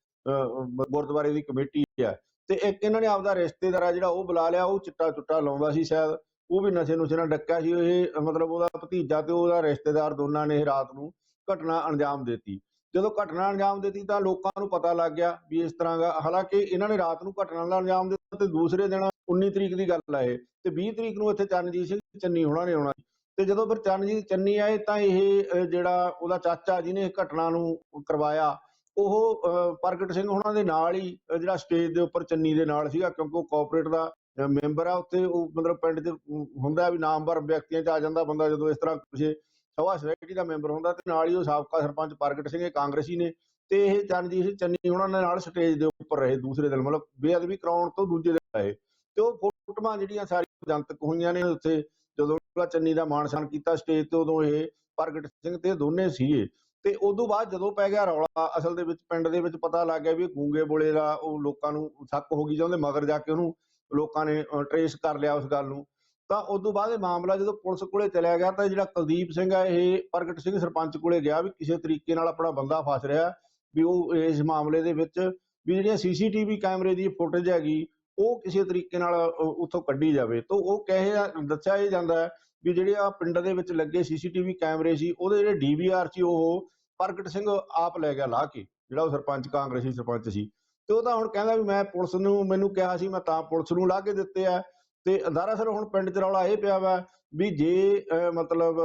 ਗੁਰਦੁਆਰੇ ਦੀ ਕਮੇਟੀ ਹੈ ਤੇ ਇੱਕ ਇਹਨਾਂ ਨੇ ਆਪਦਾ ਰਿਸ਼ਤੇਦਾਰ ਆ ਜਿਹੜਾ ਉਹ ਬੁਲਾ ਲਿਆ, ਉਹ ਚਿੱਟਾ ਚੁੱਟਾ ਲਾਉਂਦਾ ਸੀ ਸ਼ਾਇਦ, ਉਹ ਵੀ ਨਸ਼ੇ ਨੁਸ਼ੇ ਨਾਲ ਡੱਕਿਆ ਸੀ, ਇਹ ਮਤਲਬ ਉਹਦਾ ਭਤੀਜਾ ਤੇ ਉਹਦਾ ਰਿਸ਼ਤੇਦਾਰ ਦੋਨਾਂ ਨੇ ਇਹ ਰਾਤ ਨੂੰ ਘਟਨਾ ਅੰਜਾਮ ਦਿੱਤੀ। ਜਦੋਂ ਘਟਨਾ ਅੰਜਾਮ ਦਿੱਤੀ ਤਾਂ ਲੋਕਾਂ ਨੂੰ ਪਤਾ ਲੱਗ ਗਿਆ ਵੀ ਇਸ ਤਰ੍ਹਾਂ ਦਾ, ਹਾਲਾਂਕਿ ਇਹਨਾਂ ਨੇ ਰਾਤ ਨੂੰ ਘਟਨਾ ਦਾ ਅੰਜਾਮ ਦਿੱਤਾ ਤੇ ਦੂਸਰੇ ਦਿਨ 19 ਤਰੀਕ ਦੀ ਗੱਲ ਆ ਇਹ। ਤੇ 20 ਤਰੀਕ ਨੂੰ ਇੱਥੇ ਚਰਨਜੀਤ ਸਿੰਘ ਚੰਨੀ ਹੋਣਾ ਨੇ ਆਉਣਾ। ਤੇ ਜਦੋਂ ਫਿਰ ਚਰਨਜੀਤ ਚੰਨੀ ਆਏ ਤਾਂ ਇਹ ਜਿਹੜਾ ਉਹਦਾ ਚਾਚਾ ਜਿਹਨੇ ਇਹ ਘਟਨਾ ਨੂੰ ਕਰਵਾਇਆ, ਉਹ ਪ੍ਰਗਟ ਸਿੰਘ ਹੋਣਾ ਦੇ ਨਾਲ ਹੀ ਜਿਹੜਾ ਸਟੇਜ ਦੇ ਉੱਪਰ ਚੰਨੀ ਦੇ ਨਾਲ ਸੀਗਾ, ਕਿਉਂਕਿ ਉਹ ਕਾਰਪੋਰੇਟ ਦਾ ਮੈਂਬਰ ਆ, ਉੱਥੇ ਉਹ ਮਤਲਬ ਪਿੰਡ 'ਚ ਹੁੰਦਾ ਵੀ ਨਾਮਵਰ ਵਿਅਕਤੀਆਂ 'ਚ ਆ ਜਾਂਦਾ ਬੰਦਾ ਜਦੋਂ ਇਸ ਤਰ੍ਹਾਂ ਕਿਸੇ ਸਭਾ ਸੁਸਾਇਟੀ ਦਾ ਮੈਂਬਰ ਹੁੰਦਾ ਤੇ ਨਾਲ ਹੀ ਉਹ ਸਾਬਕਾ ਸਰਪੰਚ ਪ੍ਰਗਟ ਸਿੰਘ, ਇਹ ਕਾਂਗਰਸੀ ਨੇ। ਤੇ ਇਹ ਚਰਨਜੀਤ ਸਿੰਘ ਚੰਨੀ ਉਹਨਾਂ ਦੇ ਨਾਲ ਸਟੇਜ ਦੇ ਉੱਪਰ ਰਹੇ ਦੂਸਰੇ ਦਿਨ, ਮਤਲਬ ਬੇਅਦਬੀ ਕਰਾਉਣ ਤੋਂ ਦੂਜੇ ਦਿਨ ਆਏ। ਤੇ ਉਹ ਫੋਟੋਆਂ ਜਿਹੜੀਆਂ ਸਾਰੀਆਂ ਜਨਤਕ ਹੋਈਆਂ ਨੇ ਉੱਥੇ, ਜਦੋਂ ਚੰਨੀ ਦਾ ਮਾਣ ਸਾਨ ਕੀਤਾ ਸਟੇਜ ਤੇ ਉਦੋਂ ਇਹ ਪ੍ਰਗਟ ਸਿੰਘ ਤੇ ਦੋਨੇ ਸੀਗੇ। ਤੇ ਉਦੋਂ ਬਾਅਦ ਜਦੋਂ ਪੈ ਗਿਆ ਰੌਲਾ, ਅਸਲ ਦੇ ਵਿੱਚ ਪਿੰਡ ਦੇ ਵਿੱਚ ਪਤਾ ਲੱਗ ਗਿਆ ਵੀ ਇਹ ਗੂੰਗੇ ਬੋਲੇ ਦਾ ਉਹ ਲੋਕਾਂ ਨੂੰ ਸ਼ੱਕ ਹੋ ਗਈ ਜਾਂ ਮਗਰ ਜਾ ਕੇ ਉਹਨੂੰ ਲੋਕਾਂ ਨੇ ਟਰੇਸ ਕਰ ਲਿਆ ਉਸ ਗੱਲ ਨੂੰ। ਤਾਂ ਉਦੋਂ ਬਾਅਦ ਇਹ ਮਾਮਲਾ ਜਦੋਂ ਪੁਲਿਸ ਕੋਲੇ ਚਲਿਆ ਗਿਆ ਤਾਂ ਜਿਹੜਾ ਕੁਲਦੀਪ ਸਿੰਘ ਆ, ਇਹ ਪ੍ਰਗਟ ਸਿੰਘ ਸਰਪੰਚ ਕੋਲੇ ਗਿਆ ਵੀ ਕਿਸੇ ਤਰੀਕੇ ਨਾਲ ਆਪਣਾ ਬੰਦਾ ਫਸ ਰਿਹਾ ਵੀ ਉਹ ਇਸ ਮਾਮਲੇ ਦੇ ਵਿੱਚ ਵੀ ਜਿਹੜੀਆਂ ਸੀਸੀਟੀਵੀ ਕੈਮਰੇ ਦੀ ਫੁਟੇਜ ਹੈਗੀ ਉਹ ਕਿਸੇ ਤਰੀਕੇ ਨਾਲ ਉੱਥੋਂ ਕੱਢੀ ਜਾਵੇ। ਤਾਂ ਉਹ ਕਹੇ ਦੱਸਿਆ ਇਹ ਜਾਂਦਾ ਹੈ ਵੀ ਜਿਹੜੇ ਆ ਪਿੰਡ ਦੇ ਵਿੱਚ ਲੱਗੇ ਸੀਸੀਟੀਵੀ ਕੈਮਰੇ ਸੀ, ਉਹਦੇ ਜਿਹੜੇ ਡੀਵੀਆਰ ਸੀ, ਉਹ ਪ੍ਰਗਟ ਸਿੰਘ ਆਪ ਲੈ ਗਿਆ ਲਾ ਕੇ, ਜਿਹੜਾ ਉਹ ਸਰਪੰਚ, ਕਾਂਗਰਸੀ ਸਰਪੰਚ ਸੀ। ਤੇ ਉਹ ਤਾਂ ਹੁਣ ਕਹਿੰਦਾ ਵੀ ਮੈਂ ਪੁਲਿਸ ਨੂੰ, ਮੈਨੂੰ ਕਿਹਾ ਸੀ, ਮੈਂ ਤਾਂ ਪੁਲਿਸ ਨੂੰ ਲਾ ਕੇ ਦਿੱਤੇ ਆ। ਤੇ ਦਰਅਸਲ ਹੁਣ ਪਿੰਡ 'ਚ ਰੌਲਾ ਇਹ ਪਿਆ ਵਾ ਵੀ ਜੇ ਮਤਲਬ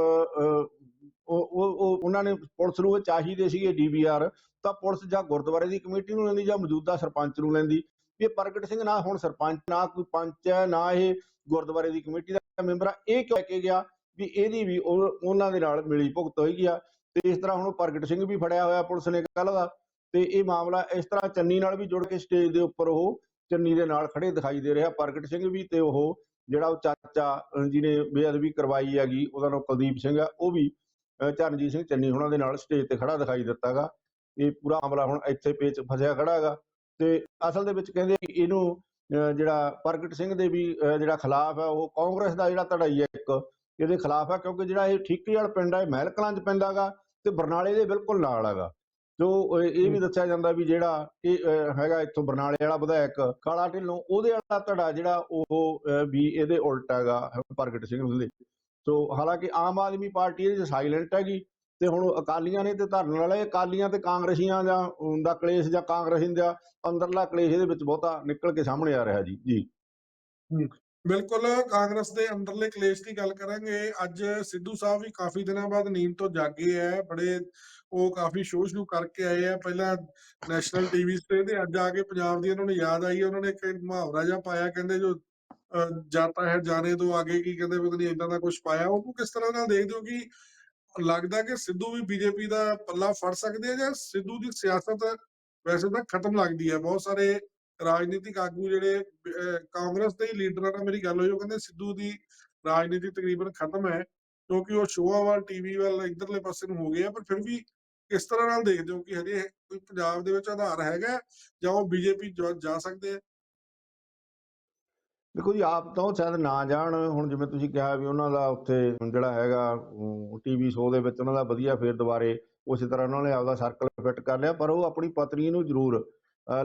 ਉਹ ਉਹ ਉਹਨਾਂ ਨੇ ਪੁਲਿਸ ਨੂੰ ਇਹ ਚਾਹੀਦੇ ਸੀਗੇ ਡੀਵੀਆਰ ਤਾਂ ਪੁਲਿਸ ਜਾਂ ਗੁਰਦੁਆਰੇ ਦੀ ਕਮੇਟੀ ਨੂੰ ਲੈਂਦੀ ਜਾਂ ਮੌਜੂਦਾ ਸਰਪੰਚ ਨੂੰ ਲੈਂਦੀ। ਇਹ ਪ੍ਰਗਟ ਸਿੰਘ ਨਾ ਹੁਣ ਸਰਪੰਚ, ਨਾ ਕੋਈ ਪੰਚ ਹੈ, ਨਾ ਇਹ ਗੁਰਦੁਆਰੇ ਦੀ ਕਮੇਟੀ ਦਾ ਮੈਂਬਰ ਆ। ਇਹ ਕਿਉਂ ਕੇ ਗਿਆ ਵੀ ਇਹਦੀ ਵੀ ਉਹਨਾਂ ਦੇ ਨਾਲ ਮਿਲੀ ਭੁਗਤ ਹੋਈ ਆ। ਤੇ ਇਸ ਤਰ੍ਹਾਂ ਹੁਣ ਪ੍ਰਗਟ ਸਿੰਘ ਵੀ ਫੜਿਆ ਹੋਇਆ ਪੁਲਿਸ ਨੇ ਕੱਲ ਦਾ। ਤੇ ਇਹ ਮਾਮਲਾ ਇਸ ਤਰ੍ਹਾਂ ਚੰਨੀ ਨਾਲ ਵੀ ਜੁੜ ਕੇ ਸਟੇਜ ਦੇ ਉੱਪਰ ਉਹ ਚੰਨੀ ਦੇ ਨਾਲ ਖੜੇ ਦਿਖਾਈ ਦੇ ਰਿਹਾ ਪ੍ਰਗਟ ਸਿੰਘ ਵੀ ਤੇ ਉਹ ਜਿਹੜਾ ਉਹ ਚਾਚਾ ਜਿਹਨੇ ਬੇਅਦਬੀ ਕਰਵਾਈ ਹੈਗੀ, ਉਹਦਾ ਨਾਮ ਕੁਲਦੀਪ ਸਿੰਘ ਆ। ਉਹ ਵੀ ਚਰਨਜੀਤ ਸਿੰਘ ਚੰਨੀ ਉਹਨਾਂ ਦੇ ਨਾਲ ਸਟੇਜ ਤੇ ਖੜਾ ਦਿਖਾਈ ਦਿੱਤਾਗਾ ਇਹ ਪੂਰਾ ਮਾਮਲਾ ਹੁਣ ਇੱਥੇ ਪੇਚ ਫਸਿਆ ਖੜਾ ਹੈਗਾ ਤੇ ਅਸਲ ਦੇ ਵਿੱਚ ਕਹਿੰਦੇ ਇਹਨੂੰ ਜਿਹੜਾ ਪ੍ਰਗਟ ਸਿੰਘ ਦੇ ਵੀ ਜਿਹੜਾ ਖਿਲਾਫ ਹੈ ਉਹ ਕਾਂਗਰਸ ਦਾ ਜਿਹੜਾ ਧੜਾ ਹੀ ਇੱਕ ਇਹਦੇ ਖਿਲਾਫ ਹੈ ਕਿਉਂਕਿ ਜਿਹੜਾ ਇਹ ਠੀਕਰੀ ਵਾਲਾ ਪਿੰਡ ਹੈ ਮਹਿਲ ਕਲਾਂ 'ਚ ਪੈਂਦਾਗਾ ਤੇ ਬਰਨਾਲੇ ਦੇ ਬਿਲਕੁਲ ਨਾਲ ਹੈਗਾ। ਜੋ ਇਹ ਵੀ ਦੱਸਿਆ ਜਾਂਦਾ ਵੀ ਜਿਹੜਾ ਇਹ ਹੈਗਾ ਇੱਥੋਂ ਬਰਨਾਲੇ ਵਾਲਾ ਵਿਧਾਇਕ ਕਾਲਾ ਢਿੱਲੋਂ ਉਹਦੇ ਵਾਲਾ ਧੜਾ ਜਿਹੜਾ ਉਹ ਵੀ ਇਹਦੇ ਉਲਟ ਹੈਗਾ ਪ੍ਰਗਟ ਸਿੰਘ ਦੇ ਸੋ ਹਾਲਾਂਕਿ ਆਮ ਆਦਮੀ ਪਾਰਟੀ ਇਹਦੇ ਸਾਇਲੈਂਟ ਹੈਗੀ ਤੇ ਹੁਣ ਅਕਾਲੀਆਂ ਨੇ ਤੇ ਧਰਨ ਵਾਲੇ, ਅਕਾਲੀਆਂ ਤੇ ਕਾਂਗਰਸੀਆਂ ਜਾਂ ਦਾ ਕਲੇਸ਼ ਜਾਂ ਕਾਂਗਰਸੀ ਦਾ ਅੰਦਰਲਾ ਕਲੇਸ਼ ਇਹਦੇ ਵਿੱਚ ਬਹੁਤਾ ਨਿਕਲ ਕੇ ਸਾਹਮਣੇ ਆ ਰਿਹਾ ਜੀ ਜੀ। ਬਿਲਕੁਲ ਕਾਂਗਰਸ ਦੇ ਅੰਦਰਲੇ ਕਲੇਸ਼ ਦੀ ਗੱਲ ਕਰਾਂਗੇ। ਅੱਜ ਸਿੱਧੂ ਸਾਹਿਬ ਵੀ ਕਾਫੀ ਦਿਨਾਂ ਬਾਅਦ ਨੀਂਦ ਤੋਂ ਜਾਗੇ ਐ, ਬੜੇ ਉਹ ਕਾਫੀ ਸ਼ੋਅ ਸ਼ੂ ਕਰਕੇ ਆਏ ਆ। ਪਹਿਲਾਂ ਨੈਸ਼ਨਲ ਟੀਵੀ ਤੇ ਤੇ ਅੱਜ ਆ ਕੇ ਪੰਜਾਬ ਦੀ ਉਹਨਾਂ ਨੂੰ ਯਾਦ ਆਈ, ਉਹਨਾਂ ਨੇ ਇੱਕ ਮੁਹਾਵਰਾ ਜਿਹਾ ਪਾਇਆ, ਕਹਿੰਦੇ ਜੋ ਜਾਤਾ ਹੈ, ਜਾਣੇ ਤੋਂ ਆਗੇ ਕੀ ਕਹਿੰਦੇ, ਪਤਾ ਨਹੀਂ ਇਦਾਂ ਦਾ ਕੁਝ ਪਾਇਆ। ਉਹਨੂੰ ਕਿਸ ਤਰ੍ਹਾਂ ਨਾਲ ਦੇਖਦੇ ਹੋ ਕਿ ਲੱਗਦਾ ਕਿ ਸਿੱਧੂ ਵੀ ਬੀਜੇਪੀ ਦਾ ਪੱਲਾ ਫੜ ਸਕਦੇ ਆ ਜਾਂ ਸਿੱਧੂ ਦੀ ਸਿਆਸਤ ਵੈਸੇ ਤਾਂ ਖਤਮ ਲੱਗਦੀ ਹੈ ਬਹੁਤ ਸਾਰੇ ਰਾਜਨੀਤਿਕ ਆਗੂ ਜਿਹੜੇ ਕਾਂਗਰਸ ਦੇ ਹੀ ਲੀਡਰਾਂ ਨਾਲ ਮੇਰੀ ਗੱਲ ਹੋਈ, ਉਹ ਕਹਿੰਦੇ ਸਿੱਧੂ ਦੀ ਰਾਜਨੀਤੀ ਤਕਰੀਬਨ ਖਤਮ ਹੈ, ਕਿਉਂਕਿ ਉਹ ਸ਼ੋਆ ਵੱਲ, ਟੀਵੀ ਵੱਲ ਇਧਰਲੇ ਪਾਸੇ ਨੂੰ ਹੋ ਗਏ ਆ, ਪਰ ਫਿਰ ਵੀ ਕਿਸ ਤਰ੍ਹਾਂ ਨਾਲ ਦੇਖਦੇ ਹੋ ਕਿ ਹਜੇ ਕੋਈ ਪੰਜਾਬ ਦੇ ਵਿੱਚ ਆਧਾਰ ਹੈਗਾ ਜਾਂ ਉਹ ਬੀਜੇਪੀ ਜਾ ਸਕਦੇ ਆ? ਦੇਖੋ ਜੀ, ਆਪ ਤਾਂ ਉਹ ਸ਼ਾਇਦ ਨਾ ਜਾਣ। ਹੁਣ ਜਿਵੇਂ ਤੁਸੀਂ ਕਿਹਾ ਵੀ ਉਹਨਾਂ ਦਾ ਉੱਥੇ ਜਿਹੜਾ ਹੈਗਾ ਟੀਵੀ ਸ਼ੋਅ ਦੇ ਵਿੱਚ ਉਹਨਾਂ ਦਾ ਵਧੀਆ ਫੇਰ ਦੁਬਾਰੇ ਉਸੇ ਤਰ੍ਹਾਂ ਉਹਨਾਂ ਨੇ ਆਪਦਾ ਸਰਕਲ ਫਿੱਟ ਕਰ ਲਿਆ, ਪਰ ਉਹ ਆਪਣੀ ਪਤਨੀ ਨੂੰ ਜ਼ਰੂਰ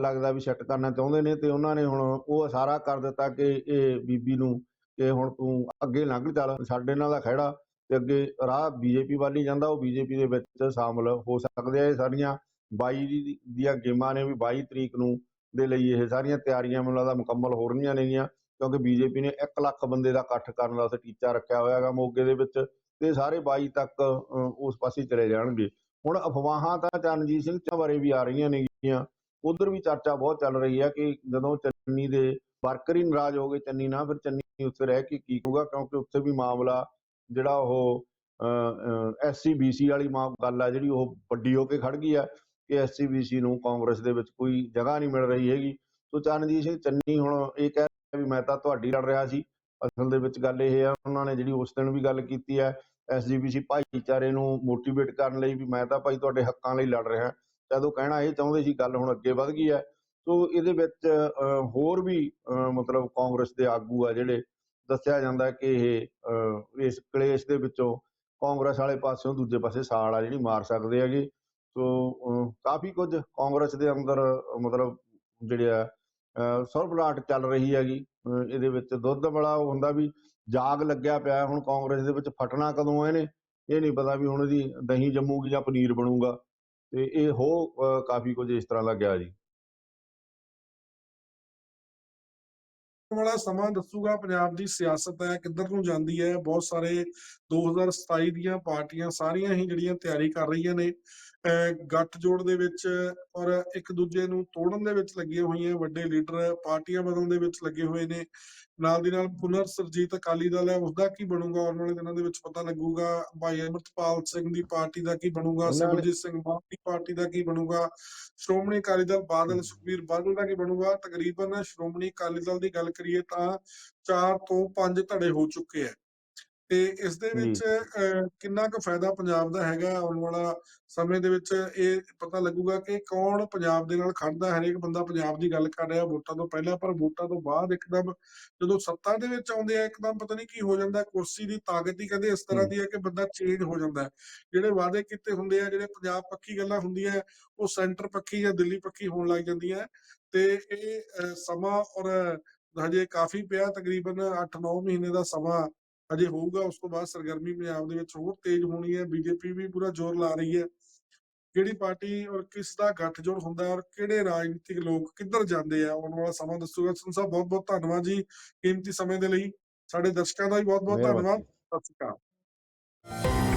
ਲੱਗਦਾ ਵੀ ਸੈੱਟ ਕਰਨਾ ਚਾਹੁੰਦੇ ਨੇ ਤੇ ਉਹਨਾਂ ਨੇ ਹੁਣ ਉਹ ਇਸ਼ਾਰਾ ਕਰ ਦਿੱਤਾ ਕਿ ਇਹ ਬੀਬੀ ਨੂੰ ਕਿ ਹੁਣ ਤੂੰ ਅੱਗੇ ਲੰਘ ਚੱਲ, ਸਾਡੇ ਨਾਲ ਦਾ ਖਹਿੜਾ ਤੇ ਅੱਗੇ ਰਾਹ ਬੀਜੇਪੀ ਵੱਲ ਹੀ ਜਾਂਦਾ, ਉਹ ਬੀਜੇਪੀ ਦੇ ਵਿੱਚ ਸ਼ਾਮਲ ਹੋ ਸਕਦੇ ਆ ਇਹ ਸਾਰੀਆਂ। 22 ਦੀਆਂ ਗੇਮਾਂ ਨੇ ਵੀ 22 ਤਰੀਕ ਨੂੰ ਦੇ ਲਈ ਇਹ ਸਾਰੀਆਂ ਤਿਆਰੀਆਂ, ਮੈਨੂੰ ਲੱਗਦਾ ਮੁਕੰਮਲ ਹੋ ਰਹੀਆਂ ਨੇਗੀਆਂ। ਕਿਉਂਕਿ ਬੀਜੇਪੀ ਨੇ 1 ਲੱਖ ਬੰਦੇ ਦਾ ਇਕੱਠ ਕਰਨ ਦਾ ਟੀਚਾ ਰੱਖਿਆ ਹੋਇਆ ਹੈਗਾ ਮੋਗੇ ਦੇ ਵਿੱਚ ਤੇ ਸਾਰੇ 22 ਤੱਕ ਉਸ ਪਾਸੇ ਚਲੇ ਜਾਣਗੇ। ਹੁਣ ਅਫਵਾਹਾਂ ਤਾਂ ਚਰਨਜੀਤ ਸਿੰਘ ਚਾ ਬਾਰੇ ਵੀ ਆ ਰਹੀਆਂ ਨੇਗੀਆਂ। ਉਧਰ ਵੀ ਚਰਚਾ ਬਹੁਤ ਚੱਲ ਰਹੀ ਹੈ ਕਿ ਜਦੋਂ ਚੰਨੀ ਦੇ ਵਰਕਰ ਹੀ ਨਾਰਾਜ਼ ਹੋ ਗਏ, ਚੰਨੀ ਨਾਲ ਫਿਰ ਚੰਨੀ ਉੱਥੇ ਰਹਿ ਕੇ ਕੀ ਹੋਊਗਾ ਕਿਉਂਕਿ ਉੱਥੇ ਵੀ ਮਾਮਲਾ ਜਿਹੜਾ ਉਹ ਐਸਸੀ ਬੀਸੀ ਵਾਲੀ ਮਾਂ, ਗੱਲ ਆ ਜਿਹੜੀ ਉਹ ਵੱਡੀ ਹੋ ਕੇ ਖੜ ਗਈ ਆ ਕਿ ਐਸਸੀ ਬੀਸੀ ਨੂੰ ਕਾਂਗਰਸ ਦੇ ਵਿੱਚ ਕੋਈ ਜਗ੍ਹਾ ਨਹੀਂ ਮਿਲ ਰਹੀ ਹੈਗੀ। ਸੋ ਚਰਨਜੀਤ ਸਿੰਘ, ਚੰਨੀ ਹੁਣ ਇਹ ਕਹਿ ਵੀ ਮੈਂ ਤਾਂ ਤੁਹਾਡੀ ਲੜ ਰਿਹਾ ਸੀ। ਅਸਲ ਦੇ ਵਿੱਚ ਗੱਲ ਇਹ ਆ ਉਹਨਾਂ ਨੇ ਜਿਹੜੀ ਉਸ ਦਿਨ ਵੀ ਗੱਲ ਕੀਤੀ ਹੈ ਐਸਜੀਪੀਸੀ ਭਾਈਚਾਰੇ ਨੂੰ ਮੋਟੀਵੇਟ ਕਰਨ ਲਈ ਵੀ ਮੈਂ ਤਾਂ ਭਾਈ ਤੁਹਾਡੇ ਹੱਕਾਂ ਲਈ ਲੜ ਰਿਹਾ। ਜਦੋਂ ਕਹਿਣਾ ਇਹ ਚਾਹੁੰਦੇ ਸੀ ਗੱਲ ਹੁਣ ਅੱਗੇ ਵਧ ਗਈ ਹੈ। ਸੋ ਇਹਦੇ ਵਿੱਚ ਅਹ, ਹੋਰ ਵੀ ਅਹ, ਮਤਲਬ ਕਾਂਗਰਸ ਦੇ ਆਗੂ ਆ ਜਿਹੜੇ ਦੱਸਿਆ ਜਾਂਦਾ ਕਿ ਇਹ ਅਹ, ਇਸ ਕਲੇਸ਼ ਦੇ ਵਿੱਚੋਂ ਕਾਂਗਰਸ ਵਾਲੇ ਪਾਸਿਓਂ ਦੂਜੇ ਪਾਸੇ ਸਾਲ ਆ ਜਿਹੜੀ ਮਾਰ ਸਕਦੇ ਹੈਗੇ। ਸੋ ਕਾਫੀ ਕੁਝ ਕਾਂਗਰਸ ਦੇ ਅੰਦਰ ਮਤਲਬ ਜਿਹੜੇ ਆ ਸਰਬਲਾਟ ਚੱਲ ਰਹੀ ਹੈਗੀ। ਇਹਦੇ ਵਿੱਚ ਦੁੱਧ ਵਾਲਾ ਹੁੰਦਾ ਵੀ ਜਾਗ ਲੱਗਿਆ ਪਿਆ ਹੁਣ ਕਾਂਗਰਸ ਦੇ ਵਿੱਚ ਫਟਣਾ ਕਦੋਂ ਇਹਨੇ? ਇਹ ਨਹੀਂ ਪਤਾ ਵੀ ਹੁਣ ਇਹਦੀ ਦਹੀਂ ਜੰਮੂਗੀ ਜਾਂ ਪਨੀਰ ਬਣੂਗਾ। ਤੇ ਇਹ ਹੋ ਕਾਫੀ ਕੁਝ ਇਸ ਤਰ੍ਹਾਂ ਦਾ ਗਿਆ ਜੀ। ਆਉਣ ਵਾਲਾ ਸਮਾਂ ਦੱਸੂਗਾ ਪੰਜਾਬ ਦੀ ਸਿਆਸਤ ਹੈ, ਕਿੱਧਰ ਨੂੰ ਜਾਂਦੀ ਹੈ। ਬਹੁਤ ਸਾਰੇ 2027 ਦੀਆਂ ਪਾਰਟੀਆਂ ਸਾਰੀਆਂ ਹੀ ਜਿਹੜੀਆਂ ਤਿਆਰੀ ਕਰ ਰਹੀਆਂ ਨੇ। ਗੱਠਜੋੜ ਦੇ ਵਿੱਚ ਔਰ ਇੱਕ ਦੂਜੇ ਨੂੰ ਤੋੜਨ ਦੇ ਵਿੱਚ ਲੱਗੀਆਂ ਹੋਈਆਂ ਵੱਡੇ ਲੀਡਰ ਪਾਰਟੀਆਂ ਬਦਲਣ ਦੇ ਵਿੱਚ ਲੱਗੇ ਹੋਏ ਨੇ। ਨਾਲ ਦੀ ਨਾਲ ਪੁਨਰ ਸਰਜੀਤ ਅਕਾਲੀ ਦਲ ਹੈ ਉਸਦਾ ਕੀ ਬਣੂਗਾ? ਆਉਣ ਵਾਲੇ ਦਿਨਾਂ ਦੇ ਵਿੱਚ ਪਤਾ ਲੱਗੂਗਾ ਭਾਈ ਅਮਰਤਪਾਲ ਸਿੰਘ ਦੀ ਪਾਰਟੀ ਦਾ ਕੀ ਬਣੂਗਾ ਸਿਮਰਜੀਤ ਸਿੰਘ ਮਾਨ ਦੀ ਪਾਰਟੀ ਦਾ ਕੀ ਬਣੂਗਾ ਸ਼੍ਰੋਮਣੀ ਅਕਾਲੀ ਦਲ ਬਾਦਲ ਸੁਖਬੀਰ ਬਾਦਲ ਦਾ ਕੀ ਬਣੂਗਾ? ਤਕਰੀਬਨ ਸ਼੍ਰੋਮਣੀ ਅਕਾਲੀ ਦਲ ਦੀ ਗੱਲ ਕਰੀਏ ਤਾਂ 4 ਤੋਂ 5 ਧੜੇ ਹੋ ਚੁੱਕੇ ਹੈ। ਤੇ ਇਸ ਦੇ। ਵਿੱਚ ਕਿੰਨਾ ਕੁ ਫਾਇਦਾ ਪੰਜਾਬ ਦਾ ਹੈਗਾ ਆਉਣ ਵਾਲਾ ਸਮੇਂ ਦੇ ਵਿੱਚ ਇਹ ਪਤਾ ਲੱਗੂਗਾ ਕਿ ਕੌਣ ਪੰਜਾਬ ਦੇ ਨਾਲ ਖੜਦਾ ਹਰੇਕ ਬੰਦਾ ਪੰਜਾਬ ਦੀ ਗੱਲ ਕਰ ਰਿਹਾ ਵੋਟਾਂ ਤੋਂ ਪਹਿਲਾਂ ਪਰ ਵੋਟਾਂ ਤੋਂ ਬਾਅਦ ਇੱਕਦਮ ਜਦੋਂ ਸੱਤਾ ਦੇ ਵਿੱਚ ਆਉਂਦੇ ਆ ਇੱਕਦਮ ਪਤਾ ਨਹੀਂ ਕੀ ਹੋ ਜਾਂਦਾ ਕੁਰਸੀ ਦੀ ਤਾਕਤ ਹੀ ਕਹਿੰਦੇ ਇਸ ਤਰ੍ਹਾਂ। ਦੀ ਹੈ ਕਿ ਬੰਦਾ ਚੇਂਜ ਹੋ ਜਾਂਦਾ ਜਿਹੜੇ ਵਾਅਦੇ ਕੀਤੇ ਹੁੰਦੇ ਆ ਜਿਹੜੇ ਪੰਜਾਬ ਪੱਖੀ ਗੱਲਾਂ ਹੁੰਦੀਆਂ ਉਹ ਸੈਂਟਰ ਪੱਖੀ ਜਾਂ ਦਿੱਲੀ ਪੱਖੀ ਹੋਣ ਲੱਗ ਜਾਂਦੀਆਂ ਤੇ ਇਹ ਸਮਾਂ ਔਰ ਹਜੇ ਕਾਫੀ ਪਿਆ ਤਕਰੀਬਨ 8-9 ਮਹੀਨੇ ਦਾ ਸਮਾਂ ਹਜੇ ਹੋਊਗਾ ਉਸ ਤੋਂ ਬਾਅਦ ਸਰਗਰਮੀ ਪੰਜਾਬ ਦੇ ਵਿੱਚ ਹੋਰ ਤੇਜ਼ ਹੋਣੀ ਹੈ ਬੀਜੇਪੀ ਵੀ ਪੂਰਾ ਜ਼ੋਰ ਲਾ ਰਹੀ ਹੈ। ਕਿਹੜੀ ਪਾਰਟੀ ਔਰ ਕਿਸ ਦਾ ਗੱਠਜੋੜ ਹੁੰਦਾ ਔਰ ਕਿਹੜੇ ਰਾਜਨੀਤਿਕ ਲੋਕ ਕਿੱਧਰ ਜਾਂਦੇ ਆ ਆਉਣ ਵਾਲਾ ਸਮਾਂ ਦੱਸੂਗਾ। ਸੰਤ ਸਾਹਿਬ ਬਹੁਤ ਬਹੁਤ ਧੰਨਵਾਦ ਜੀ ਕੀਮਤੀ ਸਮੇਂ ਦੇ ਲਈ। ਸਾਡੇ ਦਰਸ਼ਕਾਂ ਦਾ ਵੀ ਬਹੁਤ ਬਹੁਤ। ਧੰਨਵਾਦ। ਸਤਿ ਸ਼੍ਰੀ ਅਕਾਲ।